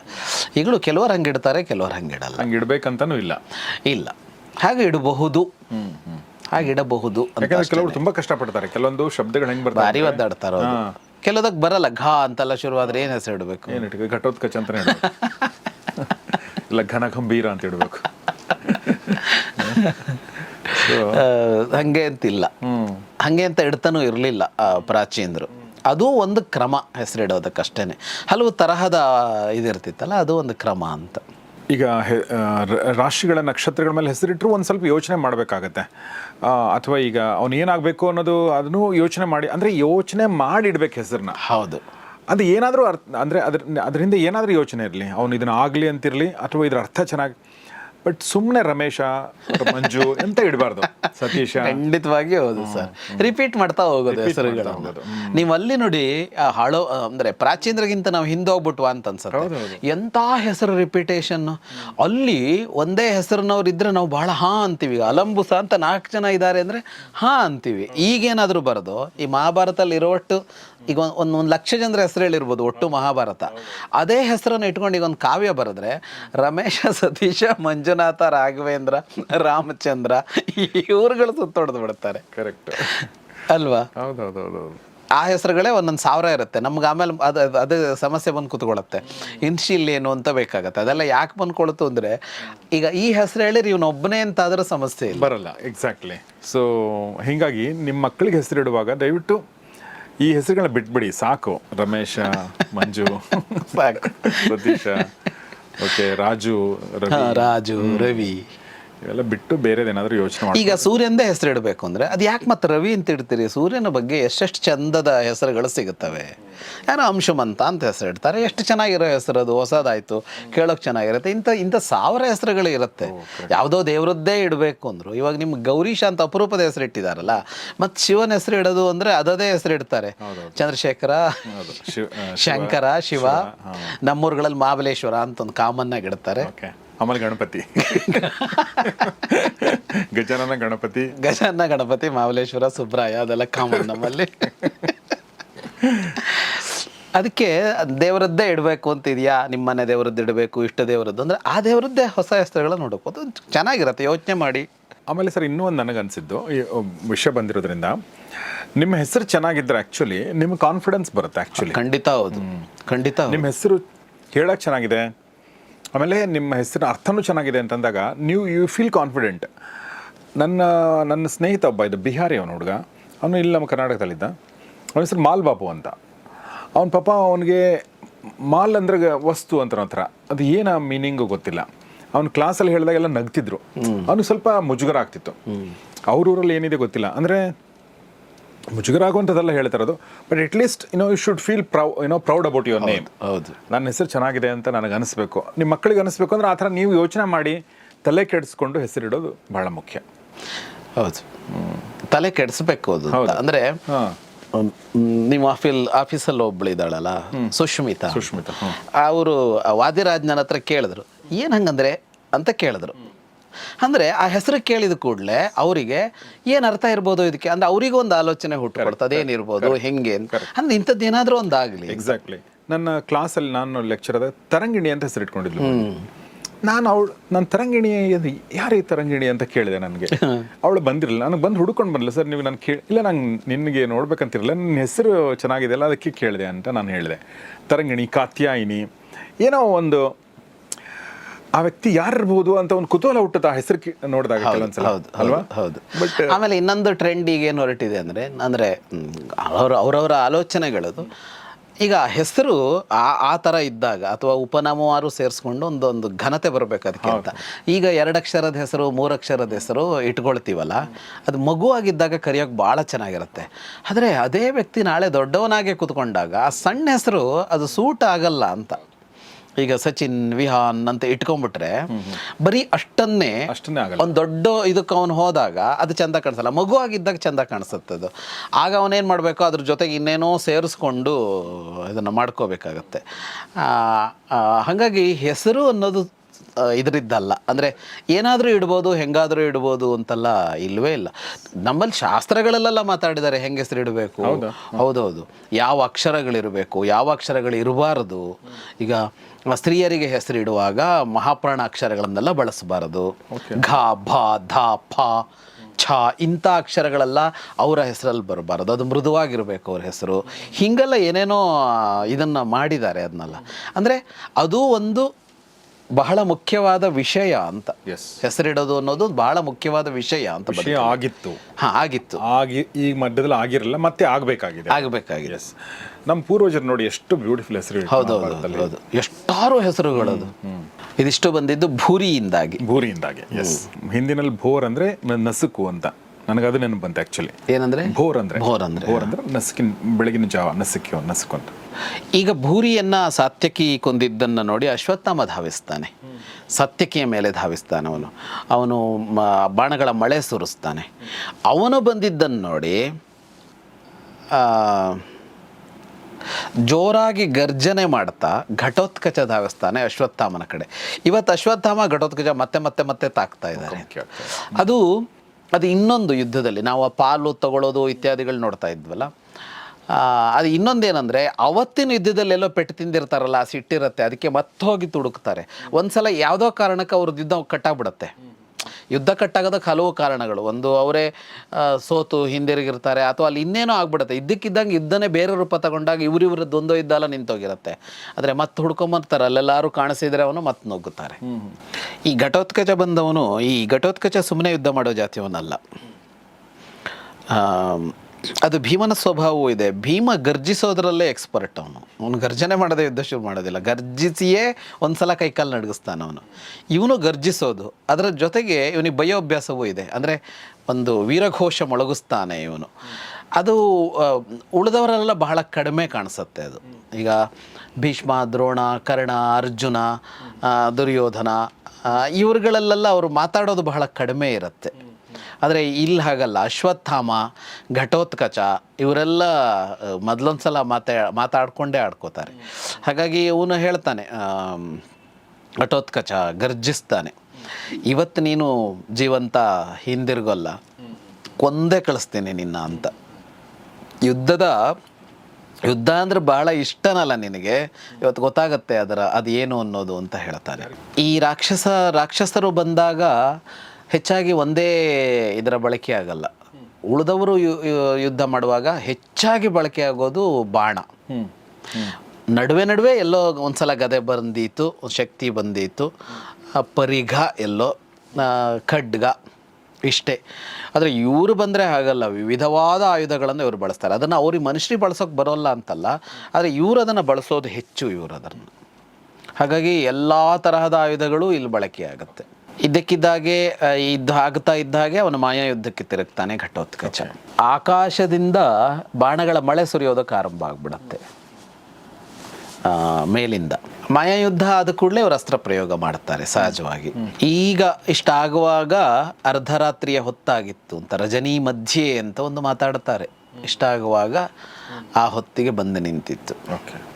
S2: ಈಗಲೂ ಕೆಲವರು ಹಂಗೆ ಇಡ್ತಾರೆ ಕೆಲವರು ಹಂಗೆ ಇಡಲ್ಲ.
S1: ಹಂಗೆ ಇಡಬೇಕಂತನೂ ಇಲ್ಲ.
S2: ಇಲ್ಲ. ಹಾಗೆ ಇಡಬಹುದು. ಹಾಗೆ ಇಡಬಹುದು
S1: ಕೆಲವರು ತುಂಬಾ ಕಷ್ಟಪಡ್ತಾರೆ ಕೆಲವೊಂದು ಶಬ್ದಗಳು ಹೆಂಗೆ ಬರ್ತಾರೆ
S2: ಭಾರಿ ಒದ್ದಾಡ್ತಾರ ಕೆಲವದಕ್ಕೆ ಬರಲ್ಲ ಘಾ ಅಂತೆಲ್ಲ ಶುರುವಾದ್ರೆ ಏನು ಹೆಸರು ಇಡಬೇಕು?
S1: ಏನು ಘಟೋತ್ಕಚ *laughs* ಅಂತ ಇಲ್ಲ ಘನ ಗಂಭೀರ ಅಂತ ಇಡಬೇಕು. *laughs*
S2: ಹಂಗೆ ಅಂತಿಲ್ಲ.
S1: ಹಾಗೆ
S2: ಹಂಗೆ ಅಂತ ಇಡ್ತಾನೂ ಇರಲಿಲ್ಲ ಪ್ರಾಚೀನರು. ಅದು ಒಂದು ಕ್ರಮ ಹೆಸರಿಡೋದಕ್ಕಷ್ಟೇ ಹಲವು ತರಹದ ಇದಿರ್ತಿತ್ತಲ್ಲ ಅದು ಒಂದು ಕ್ರಮ ಅಂತ.
S1: ಈಗ ರಾಶಿಗಳ ನಕ್ಷತ್ರಗಳ ಮೇಲೆ ಹೆಸರಿಟ್ಟರು ಒಂದು ಸ್ವಲ್ಪ ಯೋಚನೆ ಮಾಡಬೇಕಾಗತ್ತೆ. ಅಥವಾ ಈಗ ಅವನು ಏನಾಗಬೇಕು ಅನ್ನೋದು ಅದನ್ನು ಯೋಚನೆ ಮಾಡಿ ಅಂದರೆ ಯೋಚನೆ ಮಾಡಿ ಇಡ್ಬೇಕು ಹೆಸರನ್ನ
S2: ಹೌದು.
S1: ಅದು ಏನಾದರೂ ಅರ್ಥ ಅಂದರೆ ಅದ್ರ ಅದರಿಂದ ಏನಾದರೂ ಯೋಚನೆ ಇರಲಿ. ಅವನು ಇದನ್ನ ಆಗಲಿ ಅಂತಿರಲಿ ಅಥವಾ ಇದರ ಅರ್ಥ ಚೆನ್ನಾಗಿ ಬಟ್ ಸುಮ್ಮನೆ ರಮೇಶ ಮಂಜು *laughs* ಎಂತ ಇಡಬಾರ್ದು? ಸತೀಶ.
S2: ಖಂಡಿತವಾಗಿ ಹೌದು ಸರ್. ರಿಪೀಟ್ ಮಾಡ್ತಾ ಹೋಗೋದು ಹೆಸರುಗಳು. ನೀವು ಅಲ್ಲಿ ನೋಡಿ ಹಾಳೋ ಅಂದ್ರೆ ಪ್ರಾಚೀನರಿಗಿಂತ ನಾವು ಹಿಂದೆ ಹೋಗ್ಬಿಟ್ವಾ ಅಂತ ಅನ್ಸುತ್ತೆ. ಎಂಥ ಹೆಸರು ರಿಪೀಟೇಶನ್ ಅಲ್ಲಿ ಒಂದೇ ಹೆಸರಿನವ್ರು ಇದ್ರೆ ನಾವು ಬಹಳ ಹಾ ಅಂತೀವಿ. ಅಲಂಬು ಅಲಂಬುಸ ಅಂತ ನಾಲ್ಕು ಜನ ಇದ್ದಾರೆ ಅಂದ್ರೆ ಹಾ ಅಂತೀವಿ. ಈಗೇನಾದ್ರೂ ಬರೋದು ಈ ಮಹಾಭಾರತದಲ್ಲಿ ಇರೋವಟ್ಟು ಈಗ ಒಂದು ಒಂದು ಒಂದು ಲಕ್ಷ ಜನರ ಹೆಸರು ಹೇಳಿರ್ಬೋದು ಒಟ್ಟು ಮಹಾಭಾರತ. ಅದೇ ಹೆಸರನ್ನು ಇಟ್ಕೊಂಡು ಈಗ ಒಂದು ಕಾವ್ಯ ಬರೆದ್ರೆ ರಮೇಶ ಸತೀಶ ಮಂಜುನಾಥ ರಾಘವೇಂದ್ರ ರಾಮಚಂದ್ರ ಇವ್ರುಗಳು ಸುತ್ತೊಡೆದು ಬಿಡ್ತಾರೆ.
S1: ಕರೆಕ್ಟ್
S2: ಅಲ್ವಾ?
S1: ಹೌದು
S2: ಆ ಹೆಸರುಗಳೇ ಒಂದೊಂದು ಸಾವಿರ ಇರುತ್ತೆ. ನಮ್ಗೆ ಆಮೇಲೆ ಅದು ಅದು- ಸಮಸ್ಯೆ ಬಂದು ಕೂತ್ಕೊಳ್ಳುತ್ತೆ ಇನ್ಶಿಲ್ ಏನು ಅಂತ ಬೇಕಾಗುತ್ತೆ. ಅದೆಲ್ಲ ಯಾಕೆ ಬಂದ್ಕೊಳ್ತು ಅಂದರೆ ಈಗ ಈ ಹೆಸರು ಹೇಳಿರಿ ಇವನೊಬ್ಬನೇ ಅಂತ ಆದ್ರೆ ಸಮಸ್ಯೆ
S1: ಬರಲ್ಲ ಎಕ್ಸಾಕ್ಟ್ಲಿ ಸೊ ಹೀಗಾಗಿ ನಿಮ್ಮ ಮಕ್ಕಳಿಗೆ ಹೆಸರಿಡುವಾಗ ದಯವಿಟ್ಟು ಈ ಹೆಸರುಗಳನ್ನ ಬಿಟ್ಬಿಡಿ ಸಾಕು. ರಮೇಶ *laughs* ಮಂಜು
S2: ಸಾಕು.
S1: ಸತೀಶ ಓಕೆ ರಾಜು ರವಿ.
S2: ರಾಜು ರವಿ.
S1: ಇವೆಲ್ಲ ಬಿಟ್ಟು ಬೇರೆದೇನಾದ್ರೂ ಯೋಚನೆ ಮಾಡಿ
S2: ಈಗ ಸೂರ್ಯಂದೇ ಹೆಸರು ಇಡಬೇಕು ಅಂದರೆ ಅದು ಯಾಕೆ ಮತ್ತೆ ರವಿ ಅಂತ ಇಡ್ತೀರಿ? ಸೂರ್ಯನ ಬಗ್ಗೆ ಎಷ್ಟೆಷ್ಟು ಚಂದದ ಹೆಸರುಗಳು ಸಿಗುತ್ತವೆ? ಯಾರೋ ಅಂಶುಮಂತ ಅಂತ ಹೆಸರು ಇಡ್ತಾರೆ ಎಷ್ಟು ಚೆನ್ನಾಗಿರೋ ಹೆಸರು ಅದು ಹೊಸದಾಯಿತು ಕೇಳೋಕೆ ಚೆನ್ನಾಗಿರುತ್ತೆ. ಇಂಥ ಇಂಥ ಸಾವಿರ ಹೆಸರುಗಳು ಇರುತ್ತೆ. ಯಾವುದೋ ದೇವರದ್ದೇ ಇಡಬೇಕು ಅಂದರು. ಇವಾಗ ನಿಮ್ಗೆ ಗೌರೀಶ ಅಂತ ಅಪರೂಪದ ಹೆಸರು ಇಟ್ಟಿದಾರಲ್ಲ ಮತ್ತು ಶಿವನ ಹೆಸರು ಇಡೋದು ಅಂದರೆ ಅದದೇ ಹೆಸರು ಇಡ್ತಾರೆ. ಚಂದ್ರಶೇಖರ ಶಂಕರ ಶಿವ ನಮ್ಮೂರುಗಳಲ್ಲಿ ಮಹಾಬಲೇಶ್ವರ ಅಂತ ಒಂದು ಕಾಮನ್ನಾಗಿ ಇಡ್ತಾರೆ.
S1: ಆಮೇಲೆ ಗಣಪತಿ. ಗಜಾನನ ಗಣಪತಿ.
S2: ಗಜಾನ ಗಣಪತಿ ಮಾವಲೇಶ್ವರ ಸುಬ್ರಾಯ ಅದೆಲ್ಲ ಕಾಮನ್ ನಮ್ಮಲ್ಲಿ. ಅದಕ್ಕೆ ದೇವರದ್ದೇ ಇಡಬೇಕು ಅಂತ ಇದೆಯಾ ನಿಮ್ಮ ಮನೆ ದೇವರದ್ದು ಇಡಬೇಕು ಇಷ್ಟ ದೇವರದ್ದು? ಅಂದರೆ ಆ ದೇವರದ್ದೇ ಹೊಸ ಹೆಸರುಗಳನ್ನ ನೋಡಬಹುದು ಚೆನ್ನಾಗಿರುತ್ತೆ ಯೋಚನೆ ಮಾಡಿ.
S1: ಆಮೇಲೆ ಸರ್ ಇನ್ನೂ ಒಂದು ನನಗೆ ಅನಿಸಿದ್ದು ವಿಷಯ ಬಂದಿರೋದ್ರಿಂದ ನಿಮ್ಮ ಹೆಸರು ಚೆನ್ನಾಗಿದ್ರೆ ಆ್ಯಕ್ಚುಲಿ ನಿಮ್ಗೆ ಕಾನ್ಫಿಡೆನ್ಸ್ ಬರುತ್ತೆ ಆ್ಯಕ್ಚುಲಿ
S2: ಖಂಡಿತ ಹೌದು. ಖಂಡಿತ
S1: ನಿಮ್ಮ ಹೆಸರು ಹೇಳೋಕೆ ಚೆನ್ನಾಗಿದೆ? ಆಮೇಲೆ ನಿಮ್ಮ ಹೆಸರಿನ ಅರ್ಥನೂ ಚೆನ್ನಾಗಿದೆ ಅಂತಂದಾಗ ನೀವು ಯು ಫೀಲ್ ಕಾನ್ಫಿಡೆಂಟ್ ನನ್ನ ನನ್ನ ಸ್ನೇಹಿತ ಒಬ್ಬ ಇದು ಬಿಹಾರಿ ಅವನು ಹುಡುಗ. ಅವನು ಇಲ್ಲಿ ನಮ್ಮ ಕರ್ನಾಟಕದಲ್ಲಿದ್ದ. ಅವನ ಹೆಸರು ಮಾಲ್ ಬಾಪು ಅಂತ. ಅವನ ಪಾಪ ಅವನಿಗೆ ಮಾಲ್ ಅಂದ್ರೆ ವಸ್ತು ಅಂತ ಹತ್ರ ಅದು ಏನು ಮೀನಿಂಗು ಗೊತ್ತಿಲ್ಲ. ಅವ್ನು ಕ್ಲಾಸಲ್ಲಿ ಹೇಳಿದಾಗೆಲ್ಲ ನಗ್ತಿದ್ರು. ಅವನು ಸ್ವಲ್ಪ ಮುಜುಗರ ಆಗ್ತಿತ್ತು. ಅವ್ರ ಊರಲ್ಲಿ ಏನಿದೆ ಗೊತ್ತಿಲ್ಲ. ಅಂದರೆ ಮುಜುಗರ ಆಗುವಂಥದ್ದೆಲ್ಲ ಹೇಳ್ತಿರೋದು but at least you know you should feel proud you know proud about your name
S2: ಹೌದು
S1: ನನ್ನ ಹೆಸರು ಚೆನ್ನಾಗಿದೆ ಅಂತ ನನಗೆ ಅನಿಸ್ಬೇಕು. ನಿಮ್ಮ ಮಕ್ಕಳಿಗೆ ಅನಿಸ್ಬೇಕು ಅಂದ್ರೆ ಆ ಥರ ನೀವು ಯೋಚನೆ ಮಾಡಿ ತಲೆ ಕೆಡಿಸ್ಕೊಂಡು ಹೆಸರಿಡೋದು ಬಹಳ ಮುಖ್ಯ.
S2: ಹೌದು. ತಲೆ ಕೆಡಿಸ್ಬೇಕು ಅದು. ಅಂದರೆ
S1: ಹೌದು.
S2: ಅಂದ್ರೆ ನಿಮ್ಮ ಆಫೀಲ್ ಆಫೀಸಲ್ಲಿ ಒಬ್ಳು ಇದ್ದಾಳಲ್ಲ ಸುಷ್ಮಿತಾ.
S1: ಸುಷ್ಮಿತಾ.
S2: ಅವರು ವಾದಿರಾಜ್ ನನ್ನ ಹತ್ರ ಕೇಳಿದ್ರು. ಏನು ಹಂಗಂದ್ರೆ ಅಂತ ಕೇಳಿದ್ರು. ಅಂದ್ರೆ ಆ ಹೆಸರು ಕೇಳಿದ ಕೂಡಲೇ ಅವರಿಗೆ ಏನು ಅರ್ಥ ಇರ್ಬೋದು ಇದಕ್ಕೆ? ಅಂದ್ರೆ ಅವರಿಗೂ ಒಂದು ಆಲೋಚನೆ ಹುಟ್ಟುಕೊಡ್ತದೆ ಅದೇನಿರ್ಬೋದು ಹೆಂಗೆ ಅಂತ. ಅಂದ್ರೆ ಇಂಥದ್ದು ಏನಾದರೂ ಒಂದು ಆಗಲಿ
S1: ಎಕ್ಸಾಕ್ಟ್ಲಿ ನನ್ನ ಕ್ಲಾಸಲ್ಲಿ ನಾನು ಲೆಕ್ಚರ್ ಅದ ತರಂಗಿಣಿ ಅಂತ ಹೆಸರು ಇಟ್ಕೊಂಡಿದ್ಲು. ನಾನು ಅವಳು ನನ್ನ ತರಂಗಿಣಿ ಯಾರು ಈ ತರಂಗಿಣಿ ಅಂತ ಕೇಳಿದೆ ನನಗೆ? *laughs* ಅವಳು ಬಂದಿರಲಿಲ್ಲ. ನನಗೆ ಬಂದು ಹುಡ್ಕೊಂಡು ಬಂದಿಲ್ಲ ಸರ್ ನೀವು ನಾನು ಕೇಳಿ ಇಲ್ಲ ನಂಗೆ ನಿನಗೆ ನೋಡ್ಬೇಕಂತಿರಲಿಲ್ಲ. ನನ್ನ ಹೆಸರು ಚೆನ್ನಾಗಿದೆ ಅಲ್ಲ ಅದಕ್ಕೆ ಕೇಳಿದೆ ಅಂತ ನಾನು ಹೇಳಿದೆ. ತರಂಗಿಣಿ ಕಾತ್ಯಾಯಿನಿ ಏನೋ ಒಂದು ಆ ವ್ಯಕ್ತಿ ಯಾರಿರ್ಬಹುದು ಅಂತ ಒಂದು ಕುತೂಹಲ ಹುಟ್ಟುತ್ತೆ ಆ ಹೆಸರು ನೋಡಿದಾಗ ಕೆಲವೊಂದ್ಸಲ.
S2: ಹೌದು
S1: ಅಲ್ವಾ?
S2: ಹೌದು.
S1: ಬಟ್
S2: ಆಮೇಲೆ ಇನ್ನೊಂದು ಟ್ರೆಂಡ್ ಈಗ ಏನು ಹೊರಟಿದೆ ಅಂದ್ರೆ ಅಂದ್ರೆ ಅವರ ಅವ್ರ ಅವರವರ ಆಲೋಚನೆಗಳದು. ಈಗ ಹೆಸರು ಆ ಆ ಥರ ಇದ್ದಾಗ ಅಥವಾ ಉಪನಾಮವಾರು ಸೇರಿಸ್ಕೊಂಡು ಒಂದು ಒಂದು ಘನತೆ ಬರಬೇಕು ಅದಕ್ಕೆ ಅಂತ. ಈಗ ಎರಡಕ್ಷರದ ಹೆಸರು ಮೂರಕ್ಷರದ ಹೆಸರು ಇಟ್ಕೊಳ್ತೀವಲ್ಲ ಅದು ಮಗುವಾಗಿದ್ದಾಗ ಕರೆಯೋಕೆ ಭಾಳ ಚೆನ್ನಾಗಿರುತ್ತೆ. ಆದರೆ ಅದೇ ವ್ಯಕ್ತಿ ನಾಳೆ ದೊಡ್ಡವನಾಗೆ ಕೂತ್ಕೊಂಡಾಗ ಆ ಸಣ್ಣ ಹೆಸರು ಅದು ಸೂಟ್ ಆಗಲ್ಲ ಅಂತ. ಈಗ ಸಚಿನ್ ವಿಹಾನ್ ಅಂತ ಇಟ್ಕೊಂಡ್ಬಿಟ್ರೆ ಬರೀ ಅಷ್ಟನ್ನೇ
S1: ಅಷ್ಟನ್ನೇ ಆಗಲ್ಲ.
S2: ಒಂದು ದೊಡ್ಡ ಇದಕ್ಕೆ ಅವನು ಹೋದಾಗ ಅದು ಚಂದ ಕಾಣಿಸಲ್ಲ. ಮಗು ಆಗಿದ್ದಾಗ ಚಂದ ಕಾಣಿಸುತ್ತೆ ಅದು. ಆಗ ಅವನೇನು ಮಾಡಬೇಕು? ಅದ್ರ ಜೊತೆಗೆ ಇನ್ನೇನೋ ಸೇರಿಸ್ಕೊಂಡು ಇದನ್ನು ಮಾಡ್ಕೋಬೇಕಾಗತ್ತೆ. ಹಾಗಾಗಿ ಹೆಸರು ಅನ್ನೋದು ಇದರಿದ್ದಲ್ಲ. ಅಂದರೆ ಏನಾದರೂ ಇಡ್ಬೋದು ಹೆಂಗಾದರೂ ಇಡ್ಬೋದು ಅಂತೆಲ್ಲ ಇಲ್ಲವೇ ಇಲ್ಲ. ನಮ್ಮಲ್ಲಿ ಶಾಸ್ತ್ರಗಳಲ್ಲೆಲ್ಲ ಮಾತಾಡಿದ್ದಾರೆ ಹೆಂಗೆ ಹೆಸರು ಇಡಬೇಕು. ಹೌದೌದು. ಯಾವ ಅಕ್ಷರಗಳಿರಬೇಕು? ಯಾವ ಅಕ್ಷರಗಳು ಇರಬಾರದು? ಈಗ ಸ್ತ್ರೀಯರಿಗೆ ಹೆಸರಿಡುವಾಗ ಮಹಾಪ್ರಾಣ ಅಕ್ಷರಗಳನ್ನೆಲ್ಲ ಬಳಸಬಾರದು. ಘ ಭ ಧ ಫ ಛ ಇಂಥ ಅಕ್ಷರಗಳೆಲ್ಲ ಅವರ ಹೆಸರಲ್ಲಿ ಬರಬಾರದು. ಅದು ಮೃದುವಾಗಿರಬೇಕು ಅವ್ರ ಹೆಸರು. ಹೀಗೆಲ್ಲ ಏನೇನೋ ಇದನ್ನು ಮಾಡಿದ್ದಾರೆ ಅದನ್ನೆಲ್ಲ ಅಂದರೆ ಅದು ಒಂದು ಬಹಳ ಮುಖ್ಯವಾದ ವಿಷಯ ಅಂತ
S1: ಎಸ್
S2: ಹೆಸರಿಡೋದು ಅನ್ನೋದು ಬಹಳ ಮುಖ್ಯವಾದ ವಿಷಯ ಅಂತ
S1: ವಿಷಯ ಆಗಿತ್ತು.
S2: ಹಾ ಆಗಿತ್ತು.
S1: ಆಗಿ ಈ ಮಧ್ಯದಲ್ಲಿ ಆಗಿರಲಿಲ್ಲ ಮತ್ತೆ ಆಗಬೇಕಾಗಿದೆ.
S2: ಆಗಬೇಕಾಗಿದೆ.
S1: ನಮ್ಮ ಪೂರ್ವಜರು ನೋಡಿ ಎಷ್ಟು ಬ್ಯೂಟಿಫುಲ್ ಹೆಸರು
S2: ಹೌದು ಹೌದು ಹೌದು. ಎಷ್ಟಾರು ಹೆಸರುಗಳದು. ಇದಿಷ್ಟು ಬಂದಿದ್ದು ಭೂರಿಯಿಂದಾಗಿ.
S1: ಭೂರಿಯಿಂದಾಗಿ ಎಸ್ ಹಿಂದಿನಲ್ಲಿ ಭೋರ್ ಅಂದ್ರೆ ನಸುಕು ಅಂತ. ನನಗೆ ಅದು ನೆನಪು ಬಂತು ಆ್ಯಕ್ಚುಲಿ
S2: ಏನಂದರೆ?
S1: ಭೋರ್ ಅಂದರೆ.
S2: ಭೋರ್ ಅಂದರೆ.
S1: ಭೋರ್ ಅಂದರೆ ನಸುಕಿನ ಬೆಳಗಿನ ಜಾವ ನಸುಕಿ ನಸುಕು ಅಂತ
S2: ಈಗ ಭೂರಿಯನ್ನು ಸಾತ್ಯಕಿ ಕೊಂದಿದ್ದನ್ನು ನೋಡಿ ಅಶ್ವತ್ಥಾಮ ಧಾವಿಸ್ತಾನೆ. ಸತ್ಯಕಿಯ ಮೇಲೆ ಧಾವಿಸ್ತಾನೆ ಅವನು. ಅವನು ಬಾಣಗಳ ಮಳೆ ಸುರಿಸ್ತಾನೆ. ಅವನು ಬಂದಿದ್ದನ್ನು ನೋಡಿ ಆ, ಜೋರಾಗಿ ಗರ್ಜನೆ ಮಾಡ್ತಾ ಘಟೋತ್ಕಚ ಧಾವಿಸ್ತಾನೆ ಅಶ್ವತ್ಥಾಮನ ಕಡೆ. ಇವತ್ತು ಅಶ್ವತ್ಥಾಮ ಘಟೋತ್ಕಚ ಮತ್ತೆ ಮತ್ತೆ ಮತ್ತೆ ತಾಕ್ತಾ ಇದ್ದಾರೆ. ಅದು ಅದು ಇನ್ನೊಂದು ಯುದ್ಧದಲ್ಲಿ ನಾವು ಆ ಪಾಲು ತಗೊಳ್ಳೋದು ಇತ್ಯಾದಿಗಳು ನೋಡ್ತಾ ಇದ್ವಲ್ಲ. ಅದು ಇನ್ನೊಂದೇನೆಂದರೆ ಅವತ್ತಿನ ಯುದ್ಧದಲ್ಲಿ ಎಲ್ಲೋ ಪೆಟ್ಟು ತಿಂದಿರ್ತಾರಲ್ಲ ಸಿಟ್ಟಿರುತ್ತೆ, ಅದಕ್ಕೆ ಮತ್ತೆ ಹೋಗಿ ತುಡುಕ್ತಾರೆ. ಒಂದ್ಸಲ ಯಾವುದೋ ಕಾರಣಕ್ಕೆ ಅವ್ರದ್ದು ಯುದ್ಧ ಕಟ್ಟಾಗ್ಬಿಡುತ್ತೆ. ಯುದ್ಧ ಕಟ್ಟಾಗೋದಕ್ಕೆ ಹಲವು ಕಾರಣಗಳು. ಒಂದು ಅವರೇ ಸೋತು ಹಿಂದಿರುಗಿರ್ತಾರೆ ಅಥವಾ ಅಲ್ಲಿ ಇನ್ನೇನೋ ಆಗ್ಬಿಡುತ್ತೆ. ಇದ್ದಕ್ಕಿದ್ದಂಗೆ ಯುದ್ಧನೇ ಬೇರೆ ರೂಪ ತಗೊಂಡಾಗ ಇವರಿವ್ರ ದ್ವಂದ್ವ ಇದ್ದಲ್ಲ ನಿಂತೋಗಿರುತ್ತೆ. ಆದರೆ ಮತ್ತೆ ಹುಡ್ಕೊಂಬರ್ತಾರೆ ಅಲ್ಲೆಲ್ಲರೂ ಕಾಣಿಸಿದ್ರೆ ಅವನು ಮತ್ತೆ ನುಗ್ಗುತ್ತಾರೆ. ಈ ಘಟೋತ್ಕಚ ಬಂದವನು ಈ ಘಟೋತ್ಕಚ ಸುಮ್ಮನೆ ಯುದ್ಧ ಮಾಡೋ ಜಾತಿಯವನಲ್ಲ. ಅದು ಭೀಮನ ಸ್ವಭಾವವೂ ಇದೆ. ಭೀಮ ಗರ್ಜಿಸೋದ್ರಲ್ಲೇ ಎಕ್ಸ್ಪರ್ಟ್ ಅವನು. ಅವನು ಗರ್ಜನೆ ಮಾಡದೆ ಯುದ್ಧ ಶುರು ಮಾಡೋದಿಲ್ಲ. ಗರ್ಜಿಸಿಯೇ ಒಂದ್ಸಲ ಕೈಕಾಲು ನಡಗಿಸ್ತಾನೆ ಅವನು. ಇವನು ಗರ್ಜಿಸೋದು. ಅದರ ಜೊತೆಗೆ ಇವನಿಗೆ ಭಯೋಭ್ಯಾಸವೂ ಇದೆ. ಅಂದರೆ ಒಂದು ವೀರಘೋಷ ಮೊಳಗಿಸ್ತಾನೆ ಇವನು. ಅದು ಉಳಿದವರೆಲ್ಲ ಬಹಳ ಕಡಿಮೆ ಕಾಣಿಸುತ್ತೆ ಅದು. ಈಗ ಭೀಷ್ಮ, ದ್ರೋಣ, ಕರ್ಣ, ಅರ್ಜುನ ದುರ್ಯೋಧನ ಇವ್ರುಗಳಲ್ಲೆಲ್ಲ ಅವರು ಮಾತಾಡೋದು ಬಹಳ ಕಡಿಮೆ ಇರುತ್ತೆ. ಆದರೆ ಇಲ್ಲಿ ಹಾಗಲ್ಲ. ಅಶ್ವತ್ಥಾಮ, ಘಟೋತ್ಕಚ ಇವರೆಲ್ಲ ಮೊದಲೊಂದು ಸಲ ಮಾತಾ, ಮಾತಾಡ್ಕೊಂಡೇ ಆಡ್ಕೋತಾರೆ. ಹಾಗಾಗಿ ಇವನು ಹೇಳ್ತಾನೆ ಘಟೋತ್ಕಚ ಗರ್ಜಿಸ್ತಾನೆ. ಇವತ್ತು ನೀನು ಜೀವಂತ ಹಿಂದಿರುಗೋಲ್ಲ. ಕೊಂದೇ ಕಳಿಸ್ತೀನಿ ನಿನ್ನ ಅಂತ. ಯುದ್ಧದ, ಯುದ್ಧ ಅಂದ್ರೆ ಬಹಳ ಇಷ್ಟನಲ್ಲ ನಿನಗೆ. ಇವತ್ತು ಗೊತ್ತಾಗತ್ತೆ ಅದರ ಅದು ಏನು ಅನ್ನೋದು ಅಂತ ಹೇಳ್ತಾನೆ. ಈ ರಾಕ್ಷಸ, ರಾಕ್ಷಸರು ಬಂದಾಗ ಹೆಚ್ಚಾಗಿ ಒಂದೇ ಇದರ ಬಳಕೆ ಆಗಲ್ಲ. ಉಳಿದವರು ಯುದ್ಧ ಮಾಡುವಾಗ ಹೆಚ್ಚಾಗಿ ಬಳಕೆ ಆಗೋದು ಬಾಣ. ನಡುವೆ ನಡುವೆ ಎಲ್ಲೋ ಒಂದ್ಸಲ ಗದೆ ಬಂದಿತ್ತು ಶಕ್ತಿ ಬಂದಿತ್ತು ಪರಿಘ ಎಲ್ಲೋ ಖಡ್ಗ ಇಷ್ಟೇ. ಆದರೆ ಇವರು ಬಂದರೆ ಹಾಗಲ್ಲ ವಿವಿಧವಾದ ಆಯುಧಗಳನ್ನು ಇವರು ಬಳಸ್ತಾರೆ. ಅದನ್ನು ಅವ್ರಿಗೆ ಮನುಷ್ಯರಿಗೆ ಬಳಸೋಕೆ ಬರೋಲ್ಲ ಅಂತಲ್ಲ ಆದರೆ ಇವರು ಅದನ್ನು ಬಳಸೋದು ಹೆಚ್ಚು ಇವರು ಅದನ್ನು. ಹಾಗಾಗಿ ಎಲ್ಲ ತರಹದ ಆಯುಧಗಳು ಇಲ್ಲಿ ಬಳಕೆ ಆಗುತ್ತೆ ಇದ್ದಕ್ಕಿದ್ದಾಗೆ ಇದ್ದು ಯುದ್ಧ ಆಗ್ತಾ ಇದ್ದ ಹಾಗೆ ಅವನು ಮಾಯಾ ಯುದ್ಧಕ್ಕೆ ತಿರುಗ್ತಾನೆ ಘಟೋತ್ಕಚ. ಆಕಾಶದಿಂದ ಬಾಣಗಳ ಮಳೆ ಸುರಿಯೋದಕ್ಕೆ ಆರಂಭ ಆಗ್ಬಿಡತ್ತೆ. ಆ, ಮೇಲಿಂದ. ಮಾಯಾಯುದ್ಧ ಆದ ಕೂಡಲೇ ಅವರು ಅಸ್ತ್ರ ಪ್ರಯೋಗ ಮಾಡ್ತಾರೆ ಸಹಜವಾಗಿ. ಈಗ ಇಷ್ಟ ಆಗುವಾಗ ಅರ್ಧರಾತ್ರಿಯ ಹೊತ್ತಾಗಿತ್ತು ಅಂತ ರಜನಿ ಮಧ್ಯೆ ಅಂತ ಒಂದು ಮಾತಾಡ್ತಾರೆ. ಇಷ್ಟ ಆಗುವಾಗ ಆ ಹೊತ್ತಿಗೆ ಬಂದು ನಿಂತಿತ್ತು.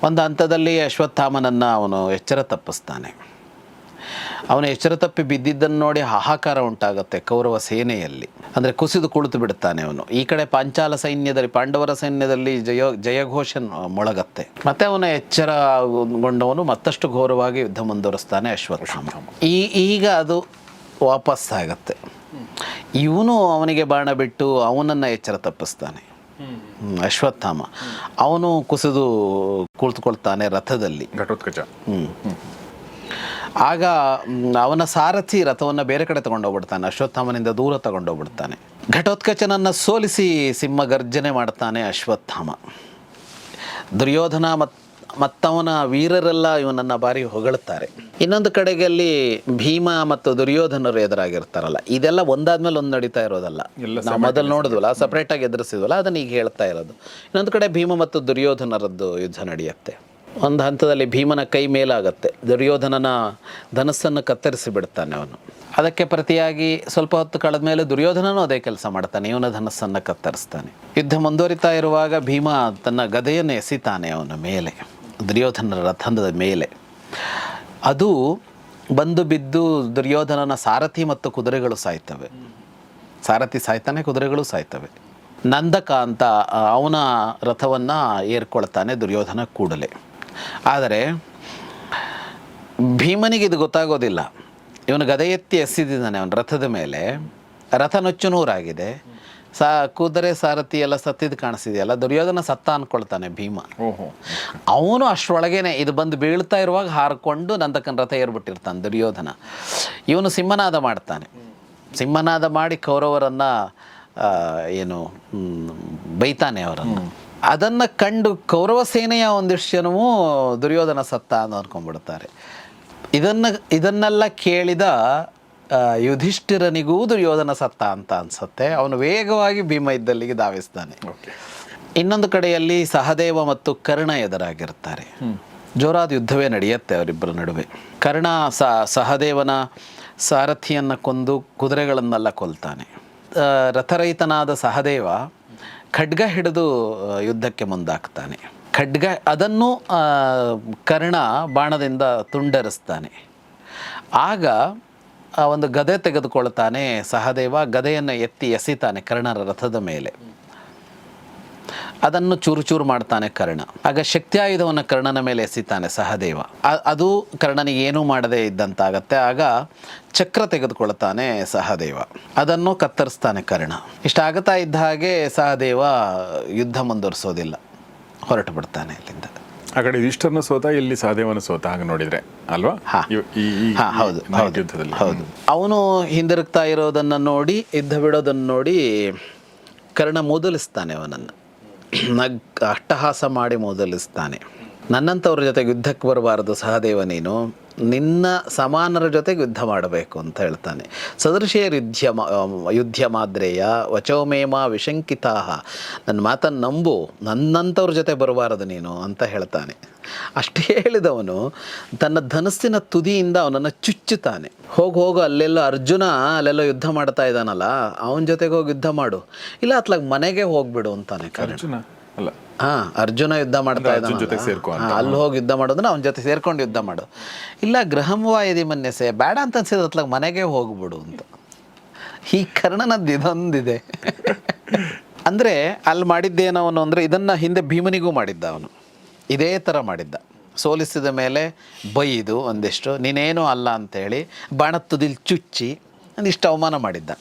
S2: ಒಂದು ಹಂತದಲ್ಲಿ ಅಶ್ವತ್ಥಾಮನನ್ನು ಅವನು ಎಚ್ಚರ ತಪ್ಪಿಸ್ತಾನೆ. ಅವನು ಎಚ್ಚರ ತಪ್ಪಿ ಬಿದ್ದಿದ್ದನ್ನು ನೋಡಿ ಹಾಹಾಕಾರ ಉಂಟಾಗುತ್ತೆ ಕೌರವ ಸೇನೆಯಲ್ಲಿ. ಅಂದರೆ ಕುಸಿದು ಕುಳಿತು ಬಿಡುತ್ತಾನೆ ಅವನು. ಈ ಕಡೆ ಪಾಂಚಾಲ ಸೈನ್ಯದಲ್ಲಿ ಪಾಂಡವರ ಸೈನ್ಯದಲ್ಲಿ ಜಯ ಜಯಘೋಷ ಮೊಳಗತ್ತೆ. ಮತ್ತೆ ಅವನ ಎಚ್ಚರಗೊಂಡವನು ಮತ್ತಷ್ಟು ಘೋರವಾಗಿ ಯುದ್ಧ ಮುಂದುವರಿಸ್ತಾನೆ ಅಶ್ವತ್ಥಾಮ. ಈ ಈಗ ಅದು ವಾಪಸ್ ಆಗತ್ತೆ. ಇವನು ಅವನಿಗೆ ಬಾಣ ಬಿಟ್ಟು ಅವನನ್ನು ಎಚ್ಚರ ತಪ್ಪಿಸ್ತಾನೆ. ಅಶ್ವತ್ಥಾಮ. ಅವನು ಕುಸಿದು ಕುಳಿತುಕೊಳ್ತಾನೆ ರಥದಲ್ಲಿ.
S1: ಘಟೋತ್ಕಚ.
S2: ಹ್ಮ್. ಆಗ ಅವನ ಸಾರಥಿ ರಥವನ್ನು ಬೇರೆ ಕಡೆ ತಗೊಂಡೋಗ್ಬಿಡ್ತಾನೆ. ಅಶ್ವತ್ಥಾಮನಿಂದ ದೂರ ತಗೊಂಡೋಗ್ಬಿಡ್ತಾನೆ. ಘಟೋತ್ಕಚನನ್ನು ಸೋಲಿಸಿ ಸಿಂಹ ಗರ್ಜನೆ ಮಾಡ್ತಾನೆ ಅಶ್ವತ್ಥಾಮ. ದುರ್ಯೋಧನ ಮತ್ತು ಮತ್ತವನ ವೀರರೆಲ್ಲ ಇವನನ್ನು ಬಾರಿ ಹೊಗಳುತ್ತಾರೆ ಇನ್ನೊಂದು ಕಡೆಗೆ ಭೀಮ ಮತ್ತು ದುರ್ಯೋಧನರು ಎದುರಾಗಿರ್ತಾರಲ್ಲ ಇದೆಲ್ಲ ಒಂದಾದ್ಮೇಲೆ ಒಂದು ನಡೀತಾ ಇರೋದಲ್ಲ. ನಾವು ಮೊದಲು ನೋಡಿದ್ವಲ್ಲ ಸಪ್ರೇಟಾಗಿ ಎದುರಿಸಿದ್ವಲ್ಲ ಅದನ್ನ ಈಗ ಹೇಳ್ತಾ ಇರೋದು. ಇನ್ನೊಂದು ಕಡೆ ಭೀಮ ಮತ್ತು ದುರ್ಯೋಧನರದ್ದು ಯುದ್ಧ ನಡೆಯುತ್ತೆ. ಒಂದು ಹಂತದಲ್ಲಿ ಭೀಮನ ಕೈ ಮೇಲಾಗತ್ತೆ. ದುರ್ಯೋಧನನ ಧನಸ್ಸನ್ನು ಕತ್ತರಿಸಿ ಬಿಡ್ತಾನೆ ಅವನು. ಅದಕ್ಕೆ ಪ್ರತಿಯಾಗಿ ಸ್ವಲ್ಪ ಹೊತ್ತು ಕಳೆದ ಮೇಲೆ ದುರ್ಯೋಧನನೂ ಅದೇ ಕೆಲಸ ಮಾಡ್ತಾನೆ. ಇವನ ಧನಸ್ಸನ್ನು ಕತ್ತರಿಸ್ತಾನೆ. ಯುದ್ಧ ಮುಂದುವರಿತಾ ಇರುವಾಗ ಭೀಮ ತನ್ನ ಗದೆಯನ್ನು ಎಸಿತಾನೆ ಅವನ ಮೇಲೆ, ದುರ್ಯೋಧನರ ರಥದ ಮೇಲೆ. ಅದು ಬಂದು ಬಿದ್ದು ದುರ್ಯೋಧನನ ಸಾರಥಿ ಮತ್ತು ಕುದುರೆಗಳು ಸಾಯ್ತವೆ. ಸಾರಥಿ ಸಾಯ್ತಾನೆ, ಕುದುರೆಗಳು ಸಾಯ್ತವೆ. ನಂದಕ ಅಂತ ಅವನ ರಥವನ್ನು ಏರ್ಕೊಳ್ತಾನೆ ದುರ್ಯೋಧನ ಕೂಡಲೇ. ಆದರೆ ಭೀಮನಿಗೆ ಇದು ಗೊತ್ತಾಗೋದಿಲ್ಲ. ಇವನು ಗದೆ ಎತ್ತಿ ಎಸ್ಸಿದ್ದಾನೆ ಅವನ ರಥದ ಮೇಲೆ. ರಥ ನುಚ್ಚು ನೂರಾಗಿದೆ. ಸಾ ಕುದುರೆ ಸಾರಥಿ ಎಲ್ಲ ಸತ್ತಿದ್ದು ಕಾಣಿಸಿದೆಯಲ್ಲ? ದುರ್ಯೋಧನ ಸತ್ತ ಅಂದ್ಕೊಳ್ತಾನೆ ಭೀಮ. ಅವನು ಅಷ್ಟರೊಳಗೇನೆ ಇದು ಬಂದು ಬೀಳ್ತಾ ಇರುವಾಗ ಹಾರಿಕೊಂಡು ನಂದಕನ ರಥ ಏರ್ಬಿಟ್ಟಿರ್ತಾನೆ ದುರ್ಯೋಧನ. ಇವನು ಸಿಂಹನಾದ ಮಾಡ್ತಾನೆ. ಸಿಂಹನಾದ ಮಾಡಿ ಕೌರವರನ್ನು ಏನು ಬೈತಾನೆ ಅವರನ್ನು. ಅದನ್ನು ಕಂಡು ಕೌರವ ಸೇನೆಯ ಒಂದಿಷ್ಟು ಜನವು ದುರ್ಯೋಧನ ಸತ್ತ ಅಂತ ಅನ್ಕೊಂಡ್ಬಿಡ್ತಾರೆ. ಇದನ್ನು ಇದನ್ನೆಲ್ಲ ಕೇಳಿದ ಯುಧಿಷ್ಠಿರನಿಗೂ ದುರ್ಯೋಧನ ಸತ್ತ ಅಂತ ಅನ್ಸುತ್ತೆ. ಅವನು ವೇಗವಾಗಿ ಭೀಮ ಇದ್ದಲ್ಲಿಗೆ ಧಾವಿಸ್ತಾನೆ. ಇನ್ನೊಂದು ಕಡೆಯಲ್ಲಿ ಸಹದೇವ ಮತ್ತು ಕರ್ಣ ಎದುರಾಗಿರ್ತಾರೆ. ಜೋರಾದ ಯುದ್ಧವೇ ನಡೆಯುತ್ತೆ ಅವರಿಬ್ಬರ ನಡುವೆ. ಕರ್ಣ ಸಹದೇವನ ಸಾರಥಿಯನ್ನು ಕೊಂದು ಕುದುರೆಗಳನ್ನೆಲ್ಲ ಕೊಲ್ತಾನೆ. ರಥರಹಿತನಾದ ಸಹದೇವ ಖಡ್ಗ ಹಿಡಿದು ಯುದ್ಧಕ್ಕೆ ಮುಂದಾಗ್ತಾನೆ. ಖಡ್ಗ, ಅದನ್ನು ಕರ್ಣ ಬಾಣದಿಂದ ತುಂಡರಿಸ್ತಾನೆ. ಆಗ ಒಂದು ಗದೆ ತೆಗೆದುಕೊಳ್ತಾನೆ ಸಹದೇವ, ಗದೆಯನ್ನು ಎತ್ತಿ ಎಸಿತಾನೆ ಕರ್ಣರ ರಥದ ಮೇಲೆ. ಅದನ್ನು ಚೂರು ಚೂರು ಮಾಡ್ತಾನೆ ಕರ್ಣ. ಆಗ ಶಕ್ತಿ ಆಯುಧವನ್ನು ಕರ್ಣನ ಮೇಲೆ ಎಸಿತಾನೆ ಸಹದೇವ. ಅದು ಕರ್ಣನಿಗೆ ಏನೂ ಮಾಡದೇ ಇದ್ದಂತಾಗತ್ತೆ. ಆಗ ಚಕ್ರ ತೆಗೆದುಕೊಳ್ತಾನೆ ಸಹದೇವ. ಅದನ್ನು ಕತ್ತರಿಸ್ತಾನೆ ಕರ್ಣ. ಇಷ್ಟಾಗುತ್ತಾ ಇದ್ದ ಹಾಗೆ ಸಹದೇವ ಯುದ್ಧ ಮುಂದುವರಿಸೋದಿಲ್ಲ. ಹೊರಟು ಬಿಡ್ತಾನೆ ಇಲ್ಲಿಂದ.
S1: ಆ ಕಡೆ ಇಷ್ಟನ್ನು ಸೋತ ಇಲ್ಲಿ ಸಹದೇವನ ಸೋತ ಹಾಗೆ ನೋಡಿದ್ರೆ. ಅಲ್ವಾ?
S2: ಹೌದು ಹೌದು ಅವನು ಹಿಂದಿರುಗ್ತಾ ಇರೋದನ್ನು ನೋಡಿ ಯುದ್ಧ ಬಿಡೋದನ್ನು ನೋಡಿ ಕರ್ಣ ಮೊದಲಿಸ್ತಾನೆ ಅವನನ್ನು. ನಗ್ ಅಟ್ಟಹಾಸ ಮಾಡಿ ಮೊದಲಿಸ್ತಾನೆ. ನನ್ನಂಥವ್ರ ಜೊತೆಗೆ ಯುದ್ಧಕ್ಕೆ ಬರಬಾರದು ಸಹದೇವ ನೀನು. ನಿನ್ನ ಸಮಾನರ ಜೊತೆಗೆ ಯುದ್ಧ ಮಾಡಬೇಕು ಅಂತ ಹೇಳ್ತಾನೆ. ಸದೃಶೇ ಯುದ್ಧ ಯುದ್ಧ ಮಾದ್ರೇಯ ವಚೋಮೇಮ ವಿಶಂಕಿತಾಹ. ನನ್ನ ಮಾತನ್ನು ನಂಬು ನನ್ನಂಥವ್ರ ಜೊತೆ ಬರಬಾರದು ನೀನು ಅಂತ ಹೇಳ್ತಾನೆ. ಅಷ್ಟು ಹೇಳಿದವನು ತನ್ನ ಧನಸ್ಸಿನ ತುದಿಯಿಂದ ಅವನನ್ನು ಚುಚ್ಚುತ್ತಾನೆ. ಹೋಗಿ ಹೋಗು, ಅಲ್ಲೆಲ್ಲೋ ಅರ್ಜುನ ಅಲ್ಲೆಲ್ಲೋ ಯುದ್ಧ ಮಾಡ್ತಾ ಇದ್ದಾನಲ್ಲ, ಅವನ ಜೊತೆಗೆ ಹೋಗಿ ಯುದ್ಧ ಮಾಡು. ಇಲ್ಲ, ಅತ್ಲಾಗ ಮನೆಗೆ ಹೋಗ್ಬಿಡು ಅಂತಾನೆ
S1: ಅರ್ಜುನ ಅಲ್ಲ.
S2: ಹಾ ಅರ್ಜುನ ಯುದ್ಧ ಮಾಡ್ತಾ ಇದ್ದಾನೆ ಜೊತೆ ಅಲ್ಲಿ ಹೋಗಿ ಯುದ್ಧ ಮಾಡೋದನ್ನ ಅವನ ಜೊತೆ ಸೇರ್ಕೊಂಡು ಯುದ್ಧ ಮಾಡು ಇಲ್ಲ ಗೃಹಂವಾ ಯದಿ ಮನ್ಯಸೆ ಬೇಡ ಅಂತ ಅನ್ಸಿದ ಅತ್ಲಾಗ ಮನೆಗೆ ಹೋಗ್ಬಿಡು ಅಂತ. ಈ ಕರ್ಣನದ್ದು ಇದೊಂದಿದೆ. ಅಂದರೆ ಅಲ್ಲಿ ಮಾಡಿದ್ದೇನವನು ಅಂದರೆ ಇದನ್ನು ಹಿಂದೆ ಭೀಮನಿಗೂ ಮಾಡಿದ್ದ ಅವನು. ಇದೇ ಥರ ಮಾಡಿದ್ದ. ಸೋಲಿಸಿದ ಮೇಲೆ ಬೈದು ಒಂದಿಷ್ಟು ನೀನೇನೂ ಅಲ್ಲ ಅಂತೇಳಿ ಹೇಳಿ ತುದಿಲ್ ಚುಚ್ಚಿ ಒಂದಿಷ್ಟು ಅವಮಾನ ಮಾಡಿದ್ದ.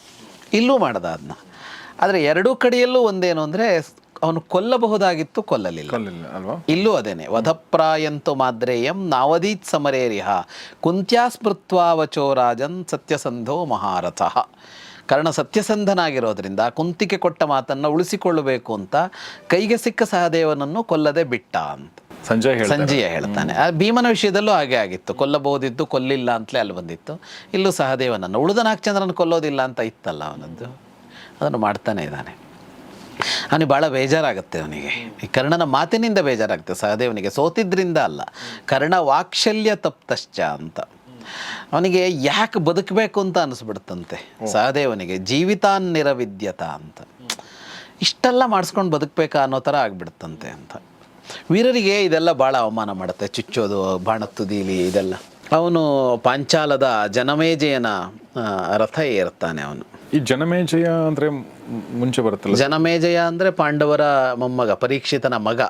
S2: ಇಲ್ಲೂ ಮಾಡ್ದ ಅದನ್ನ ಆದರೆ ಎರಡೂ ಕಡೆಯಲ್ಲೂ ಒಂದೇನು ಅಂದರೆ ಅವನು ಕೊಲ್ಲಬಹುದಾಗಿತ್ತು ಕೊಲ್ಲಲಿಲ್ಲ. ಇಲ್ಲೂ ಅದೇನೆ ವಧಪ್ರಾಯಂತು ಮಾದ್ರೇಯಂ ನಾವದೀತ್ ಸಮರೇರಿಹ ಕುಂತ್ಯಾಸ್ಮೃತ್ವಾವಚೋ ವಚೋ ರಾಜನ್ ಸತ್ಯಸಂಧೋ ಮಹಾರಥಃ. ಕರ್ಣ ಸತ್ಯಸಂಧನಾಗಿರೋದ್ರಿಂದ ಕುಂತಿಕೆ ಕೊಟ್ಟ ಮಾತನ್ನು ಉಳಿಸಿಕೊಳ್ಳಬೇಕು ಅಂತ ಕೈಗೆ ಸಿಕ್ಕ ಸಹದೇವನನ್ನು ಕೊಲ್ಲದೆ ಬಿಟ್ಟ ಅಂತ.
S1: ಸಂಜಯ್
S2: ಸಂಜಯ ಹೇಳ್ತಾನೆ. ಆ ಭೀಮನ ವಿಷಯದಲ್ಲೂ ಹಾಗೆ ಆಗಿತ್ತು. ಕೊಲ್ಲಬಹುದಿದ್ದು ಕೊಲ್ಲಿಲ್ಲ ಅಂತಲೇ ಅಲ್ಲಿ ಬಂದಿತ್ತು. ಇಲ್ಲೂ ಸಹದೇವನನ್ನು ಉಳಿದ ನಾಲ್ಕು ಚಂದ್ರನ ಕೊಲ್ಲೋದಿಲ್ಲ ಅಂತ ಇತ್ತಲ್ಲ ಅವನದ್ದು. ಅದನ್ನು ಮಾಡ್ತಾನೆ ಇದ್ದಾನೆ. ಅವನಿಗೆ ಭಾಳ ಬೇಜಾರಾಗುತ್ತೆ ಅವನಿಗೆ. ಈ ಕರ್ಣನ ಮಾತಿನಿಂದ ಬೇಜಾರಾಗುತ್ತೆ. ಸಹದೇವನಿಗೆ ಸೋತಿದ್ರಿಂದ ಅಲ್ಲ. ಕರ್ಣ ವಾಕ್ಶಲ್ಯ ತಪ್ತಶ್ಚ ಅಂತ. ಅವನಿಗೆ ಯಾಕೆ ಬದುಕಬೇಕು ಅಂತ ಅನಿಸ್ಬಿಡ್ತಂತೆ. ಸಹದೇವನಿಗೆ ಜೀವಿತಾನ್ನಿರವಿದ್ಯತ ಅಂತ. ಇಷ್ಟೆಲ್ಲ ಮಾಡಿಸ್ಕೊಂಡು ಬದುಕಬೇಕಾ ಅನ್ನೋ ಥರ ಆಗ್ಬಿಡ್ತಂತೆ ಅಂತ. ವೀರರಿಗೆ ಇದೆಲ್ಲ ಭಾಳ ಅವಮಾನ ಮಾಡುತ್ತೆ. ಚುಚ್ಚೋದು ಬಾಣ ತುದೀಲಿ ಇದೆಲ್ಲ. ಅವನು ಪಾಂಚಾಲದ ಜನಮೇಜಯನ ರಥ ಏರ್ತಾನೆ ಅವನು.
S1: ಈ ಜನಮೇಜಯ ಅಂದ್ರೆ ಮುಂಚೆ ಬರುತ್ತಲ್ಲ
S2: ಜನಮೇಜಯ ಅಂದ್ರೆ ಪಾಂಡವರ ಮೊಮ್ಮಗ ಪರೀಕ್ಷಿತನ ಮಗ.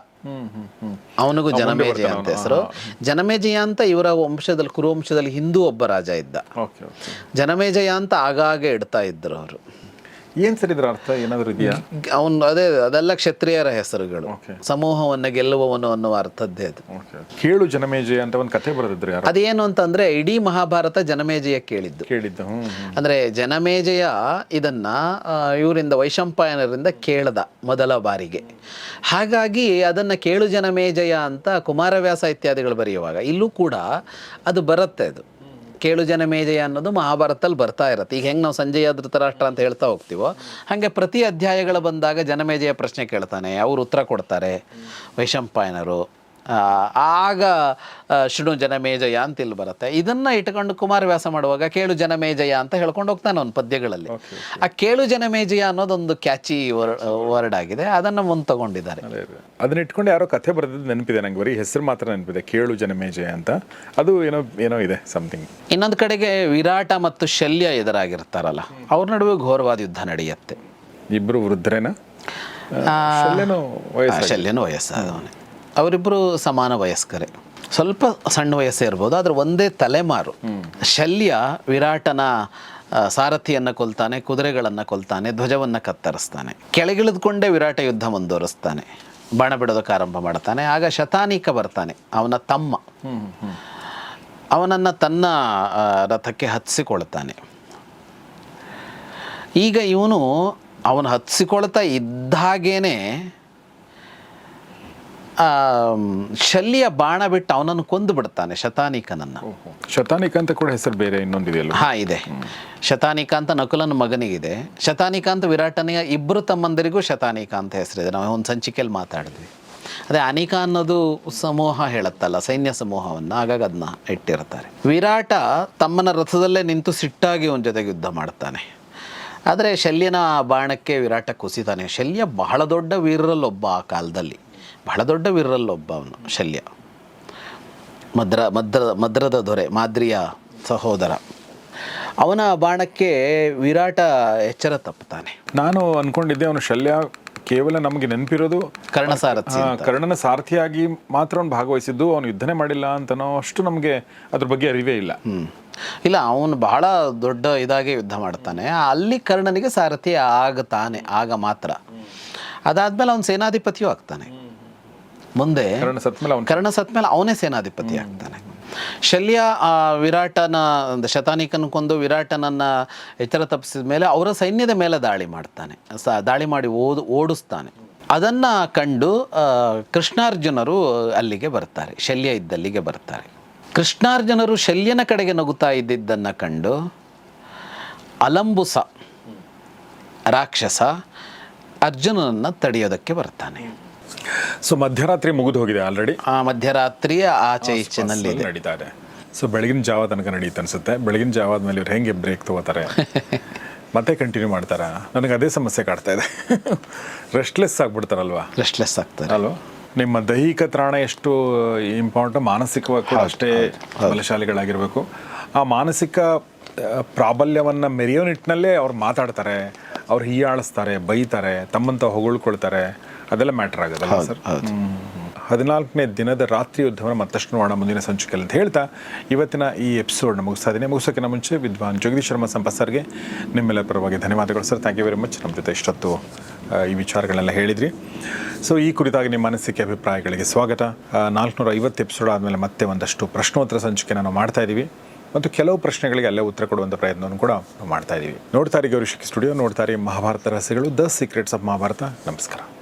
S2: ಅವನಿಗೂ ಜನಮೇಜಯ ಅಂತ ಹೆಸರು ಜನಮೇಜಯ ಅಂತ ಇವರ ವಂಶದಲ್ಲಿ ಕುರುವಂಶದಲ್ಲಿ ಹಿಂದೂ ಒಬ್ಬ ರಾಜ ಇದ್ದ. ಜನಮೇಜಯ ಅಂತ ಆಗಾಗ ಇಡ್ತಾ ಇದ್ರು ಅವರು.
S1: ಏನ್ ಸರ್ ಇದ್ರ ಅರ್ಥ? ಏನಾದ್ರೂ ಇದೆಯಾ?
S2: ಅವನು ಅದೇ ಅದೆಲ್ಲ ಕ್ಷತ್ರಿಯರ ಹೆಸರುಗಳು. ಸಮೂಹವನ್ನ ಗೆಲ್ಲುವವನು ಅನ್ನುವ ಅರ್ಥದ್ದೇ ಅದು.
S1: ಕೇಳು ಜನಮೇಜಯ ಅಂತ ಒಂದು ಕಥೆ ಬರೆದಿದ್ರು
S2: ಅದೇನು ಅಂತಂದ್ರೆ ಇಡೀ ಮಹಾಭಾರತ ಜನಮೇಜಯ ಕೇಳಿದ್ದು.
S1: ಕೇಳಿದ್ದು
S2: ಅಂದ್ರೆ ಜನಮೇಜಯ ಇದನ್ನ ಇವರಿಂದ ವೈಶಂಪಾಯನರಿಂದ ಕೇಳದ ಮೊದಲ ಬಾರಿಗೆ. ಹಾಗಾಗಿ ಅದನ್ನ ಕೇಳು ಜನಮೇಜಯ ಅಂತ ಕುಮಾರವ್ಯಾಸ ಇತ್ಯಾದಿಗಳು ಬರೆಯುವಾಗ ಇಲ್ಲೂ ಕೂಡ ಅದು ಬರುತ್ತೆ ಅದು. ಕೇಳು ಜನಮೇಜಯ ಅನ್ನೋದು ಮಹಾಭಾರತದಲ್ಲಿ ಬರ್ತಾ ಇರುತ್ತೆ. ಈಗ ಹೆಂಗೆ ನಾವು ಸಂಜಯ ಧೃತರಾಷ್ಟ್ರ ಅಂತ ಹೇಳ್ತಾ ಹೋಗ್ತೀವೋ, ಹಾಗೆ ಪ್ರತಿ ಅಧ್ಯಾಯಗಳು ಬಂದಾಗ ಜನಮೇಜಯ ಪ್ರಶ್ನೆ ಕೇಳ್ತಾನೆ, ಅವರು ಉತ್ತರ ಕೊಡ್ತಾರೆ. ವೈಶಂಪಾಯನರು ಆಗ ಶುಣು ಜನಮೇಜಯ ಅಂತ ಇಲ್ಲಿ ಬರುತ್ತೆ. ಇದನ್ನ ಇಟ್ಕೊಂಡು ಕುಮಾರವ್ಯಾಸ ಮಾಡುವಾಗ ಕೇಳು ಜನಮೇಜಯ ಅಂತ ಹೇಳ್ಕೊಂಡು ಹೋಗ್ತಾನೆ ಅವನು ಪದ್ಯಗಳಲ್ಲಿ. ಆ ಕೇಳು ಜನಮೇಜಯ ಅನ್ನೋದೊಂದು ಕ್ಯಾಚಿ ವರ್ಡ್ ಆಗಿದೆ. ಅದನ್ನು ಮುಂದೆ ತಗೊಂಡಿದ್ದಾರೆ.
S1: ಅದೇ ಅದೇ. ಅದನ್ನ ಇಟ್ಕೊಂಡು ಯಾರೋ ಕಥೆ ಬರೆದಿದ್ದು ನೆನಪಿದೆ ನಂಗೆ. ಬರೀ ಹೆಸರು ಮಾತ್ರ ನೆನಪಿದೆ. ಕೇಳು ಜನಮೇಜಯ ಅಂತ. ಅದು ಏನೋ ಏನೋ ಇದೆ ಸಮಥಿಂಗ್
S2: ಇನ್ನೊಂದು ಕಡೆಗೆ ವಿರಾಟ ಮತ್ತು ಶಲ್ಯ ಎದುರಾಗಿರ್ತಾರಲ್ಲ ಅವ್ರ ನಡುವೆ ಘೋರವಾದ ಯುದ್ಧ ನಡೆಯುತ್ತೆ.
S1: ಇಬ್ಬರು ವೃದ್ಧರೇನಾ? ಶಲ್ಯನೂ
S2: ಆ,
S1: ವಯಸ್ಸು
S2: ಶಲ್ಯನು ವಯಸ್ಸಾದವನೇ. ಅವರಿಬ್ಬರು ಸಮಾನ ವಯಸ್ಕರೇ. ಸ್ವಲ್ಪ ಸಣ್ಣ ವಯಸ್ಸೇ ಇರ್ಬೋದು, ಆದರೆ ಒಂದೇ ತಲೆಮಾರು. ಶಲ್ಯ ವಿರಾಟನ ಸಾರಥಿಯನ್ನು ಕೊಲ್ತಾನೆ, ಕುದುರೆಗಳನ್ನು ಕೊಲ್ತಾನೆ, ಧ್ವಜವನ್ನು ಕತ್ತರಿಸ್ತಾನೆ. ಕೆಳಗಿಳಿದುಕೊಂಡೇ ವಿರಾಟ ಯುದ್ಧ ಮುಂದುವರಿಸ್ತಾನೆ. ಬಾಣ ಬಿಡೋದಕ್ಕೆ ಆರಂಭ ಮಾಡ್ತಾನೆ. ಆಗ ಶತಾನೀಕ ಬರ್ತಾನೆ, ಅವನ ತಮ್ಮ. ಅವನನ್ನು ತನ್ನ ರಥಕ್ಕೆ ಹತ್ತಿಸಿಕೊಳ್ತಾನೆ ಈಗ ಇವನು ಅವನು ಹತ್ತಿಸಿಕೊಳ್ತಾ ಇದ್ದಾಗೇನೆ ಶಲ್ಯ ಬಾಣ ಬಿಟ್ಟು ಅವನನ್ನು ಕೊಂದು ಬಿಡ್ತಾನೆ ಶತಾನಿಕನನ್ನು.
S1: ಶತಾನಿಕ ಅಂತ ಕೂಡ ಹೆಸರು ಬೇರೆ ಇನ್ನೊಂದಿದೆಯಲ್ಲ?
S2: ಹಾ ಇದೆ. ಶತಾನಿಕ ಅಂತ ನಕುಲನ ಮಗನಿಗಿದೆ. ಶತಾನಿಕ ಅಂತ ವಿರಾಟನೆಯ ಇಬ್ಬರು ತಮ್ಮಂದರಿಗೂ ಶತಾನಿಕ ಅಂತ ಹೆಸರಿದೆ ನಾವು ಒಂದು ಸಂಚಿಕೆಯಲ್ಲಿ ಮಾತಾಡಿದ್ವಿ. ಅದೇ ಅನಿಕ ಅನ್ನೋದು ಸಮೂಹ ಹೇಳುತ್ತಲ್ಲ ಸೈನ್ಯ ಸಮೂಹವನ್ನು ಹಾಗಾಗಿ ಅದನ್ನ ಇಟ್ಟಿರ್ತಾರೆ. ವಿರಾಟ ತಮ್ಮನ ರಥದಲ್ಲೇ ನಿಂತು ಸಿಟ್ಟಾಗಿ ಅವನ ಜೊತೆಗೆ ಯುದ್ಧ ಮಾಡ್ತಾನೆ. ಆದರೆ ಶಲ್ಯನ ಬಾಣಕ್ಕೆ ವಿರಾಟ ಕುಸಿತಾನೆ. ಶಲ್ಯ ಬಹಳ ದೊಡ್ಡ ವೀರರಲ್ಲೊಬ್ಬ ಆ ಕಾಲದಲ್ಲಿ. ಬಹಳ ದೊಡ್ಡ ವೀರರಲ್ಲೊಬ್ಬ ಅವನು ಶಲ್ಯ. ಮದ್ರ ಮದ್ರ ಮದ್ರದ ದೊರೆ ಮಾದ್ರಿಯ ಸಹೋದರ. ಅವನ ಬಾಣಕ್ಕೆ ವಿರಾಟ ಎಚ್ಚರ ತಪ್ಪುತ್ತಾನೆ.
S1: ನಾನು ಅನ್ಕೊಂಡಿದ್ದೆ ಅವನು ಶಲ್ಯ ಕೇವಲ ನಮಗೆ ನೆನಪಿರೋದು
S2: ಕರ್ಣ
S1: ಸಾರಥಿ ಕರ್ಣನ ಸಾರಥಿಯಾಗಿ ಮಾತ್ರ ಅವನು ಭಾಗವಹಿಸಿದ್ದು ಅವನು ಯುದ್ಧನೇ ಮಾಡಿಲ್ಲ ಅಂತನೋ ಅಷ್ಟು ನಮಗೆ ಅದ್ರ ಬಗ್ಗೆ ಅರಿವೇ ಇಲ್ಲ.
S2: ಇಲ್ಲ ಅವನು ಬಹಳ ದೊಡ್ಡ ಇದಾಗಿ ಯುದ್ಧ ಮಾಡ್ತಾನೆ. ಅಲ್ಲಿ ಕರ್ಣನಿಗೆ ಸಾರಥಿ ಆಗ್ತಾನೆ ಆಗ ಮಾತ್ರ. ಅದಾದ್ಮೇಲೆ ಅವನು ಸೇನಾಧಿಪತಿಯೂ ಆಗ್ತಾನೆ. ಮುಂದೆ
S1: ಕರ್ಣ ಸತ್ಮೇಲೆ ಅವನು
S2: ಸೇನಾಧಿಪತಿ ಆಗ್ತಾನೆ. ಶಲ್ಯ ಆ ವಿರಾಟನ ಒಂದು ಶತಾನಿಕನ ಕೊಂದು ವಿರಾಟನನ್ನ ಎಚ್ಚರ ತಪ್ಪಿಸಿದ ಮೇಲೆ ಅವರ ಸೈನ್ಯದ ಮೇಲೆ ದಾಳಿ ಮಾಡ್ತಾನೆ. ಸ ದಾಳಿ ಮಾಡಿ ಓದು ಓಡಿಸ್ತಾನೆ. ಅದನ್ನ ಕಂಡು ಕೃಷ್ಣಾರ್ಜುನರು ಅಲ್ಲಿಗೆ ಬರ್ತಾರೆ. ಶಲ್ಯ ಇದ್ದಲ್ಲಿಗೆ ಬರ್ತಾರೆ. ಕೃಷ್ಣಾರ್ಜುನರು ಶಲ್ಯನ ಕಡೆಗೆ ನಗುತ್ತಾ ಇದ್ದಿದ್ದನ್ನು ಕಂಡು ಅಲಂಬುಸ ರಾಕ್ಷಸ ಅರ್ಜುನನನ್ನು ತಡೆಯೋದಕ್ಕೆ ಬರ್ತಾನೆ.
S1: ಸೊ ಮಧ್ಯರಾತ್ರಿ ಮುಗಿದು ಹೋಗಿದೆ ಆಲ್ರೆಡಿ
S2: ಆ ಮಧ್ಯರಾತ್ರಿಯ ಆಚೆ ಈಚೆನಲ್ಲಿ
S1: ನಡೀತಾ ಇದೆ ಸೊ ಬೆಳಗಿನ ಜಾವ ತನಕ ನಡೀತು ಅನ್ಸುತ್ತೆ. ಬೆಳಗಿನ ಜಾವ ಆದ್ಮೇಲೆ ಇವ್ರು ಹೆಂಗೆ ಬ್ರೇಕ್ ತಗೋತಾರೆ? *laughs* ಮತ್ತೆ ಕಂಟಿನ್ಯೂ ಮಾಡ್ತಾರಾ? ನನಗೆ ಅದೇ ಸಮಸ್ಯೆ ಕಾಡ್ತಾ ಇದೆ. *laughs* ರೆಸ್ಟ್ಲೆಸ್ ಆಗ್ಬಿಡ್ತಾರಲ್ವಾ?
S2: ರೆಸ್ಟ್ಲೆಸ್ ಆಗ್ತಾರೆ.
S1: ಅಲ್ವಾ ನಿಮ್ಮ ದೈಹಿಕ ತ್ರಾಣ ಎಷ್ಟು ಇಂಪಾರ್ಟೆಂಟ್ ಮಾನಸಿಕವಾಗಿ ಕೂಡ ಅಷ್ಟೇ ಬಲಶಾಲಿಗಳಾಗಿರಬೇಕು. ಆ ಮಾನಸಿಕ ಪ್ರಾಬಲ್ಯವನ್ನು ಪ್ರಾಬಲ್ಯವನ್ನ ಮೆರೆಯೋ ನಿಟ್ಟಿನಲ್ಲೇ ಅವ್ರು ಮಾತಾಡ್ತಾರೆ. ಅವ್ರು ಹೀಯಾಳಿಸ್ತಾರೆ ಬೈತಾರೆ ತಮ್ಮಂತ ಹೊಗಳ್ಕೊಳ್ತಾರೆ. ಅದೆಲ್ಲ ಮ್ಯಾಟರ್ ಆಗೋದಲ್ಲ ಸರ್ ಹದಿನಾಲ್ಕನೇ ದಿನದ ರಾತ್ರಿ ಯುದ್ಧವನ್ನು ಮತ್ತಷ್ಟು ನೋಡೋಣ ಮುಂದಿನ ಸಂಚಿಕೆಯಲ್ಲಿ ಅಂತ ಹೇಳ್ತಾ ಇವತ್ತಿನ ಈ ಎಪಿಸೋಡ್ನ ಮುಗಿಸ್ತಾ ಇದ್ದೀನಿ ಮುಗಿಸೋಕ್ಕಿಂತ ಮುಂಚೆ ವಿದ್ವಾನ್ ಜಗದೀಶ್ ಶರ್ಮಾ ಸಂಪತ್ ಸರ್ಗೆ ನಿಮ್ಮೆಲ್ಲ ಪರವಾಗಿ ಧನ್ಯವಾದಗಳು sir thank you very much ನಮ್ಮ ಜೊತೆ ಇಷ್ಟೊತ್ತು ಈ ವಿಚಾರಗಳನ್ನೆಲ್ಲ ಹೇಳಿದ್ರಿ. ಸೊ ಈ ಕುರಿತಾಗಿ ನಿಮ್ಮ ಅನಿಸಿಕೆ ಅಭಿಪ್ರಾಯಗಳಿಗೆ ಸ್ವಾಗತ. ನಾಲ್ಕುನೂರ ಐವತ್ತು ಎಪಿಸೋಡ್ ಆದಮೇಲೆ ಮತ್ತೆ ಒಂದಷ್ಟು ಪ್ರಶ್ನೋತ್ತರ ಸಂಚಿಕೆ ನಾವು ಮಾಡ್ತಾ ಇದ್ದೀವಿ ಮತ್ತು ಕೆಲವು ಪ್ರಶ್ನೆಗಳಿಗೆ ಅಲ್ಲೇ ಉತ್ತರ ಕೊಡುವಂಥ ಪ್ರಯತ್ನವನ್ನು ಕೂಡ ನಾವು ಮಾಡ್ತಾ ಇದ್ದೀವಿ ನೋಡ್ತಾ ಇರಿ ಗೌರಿಶಿಕ್ ಸ್ಟುಡಿಯೋ ನೋಡ್ತಾ ಇರಿ ಮಹಾಭಾರತ ರಹಸ್ಯಗಳು ದ ಸೀಕ್ರೆಟ್ಸ್ ಆಫ್ ಮಹಾಭಾರತ. ನಮಸ್ಕಾರ.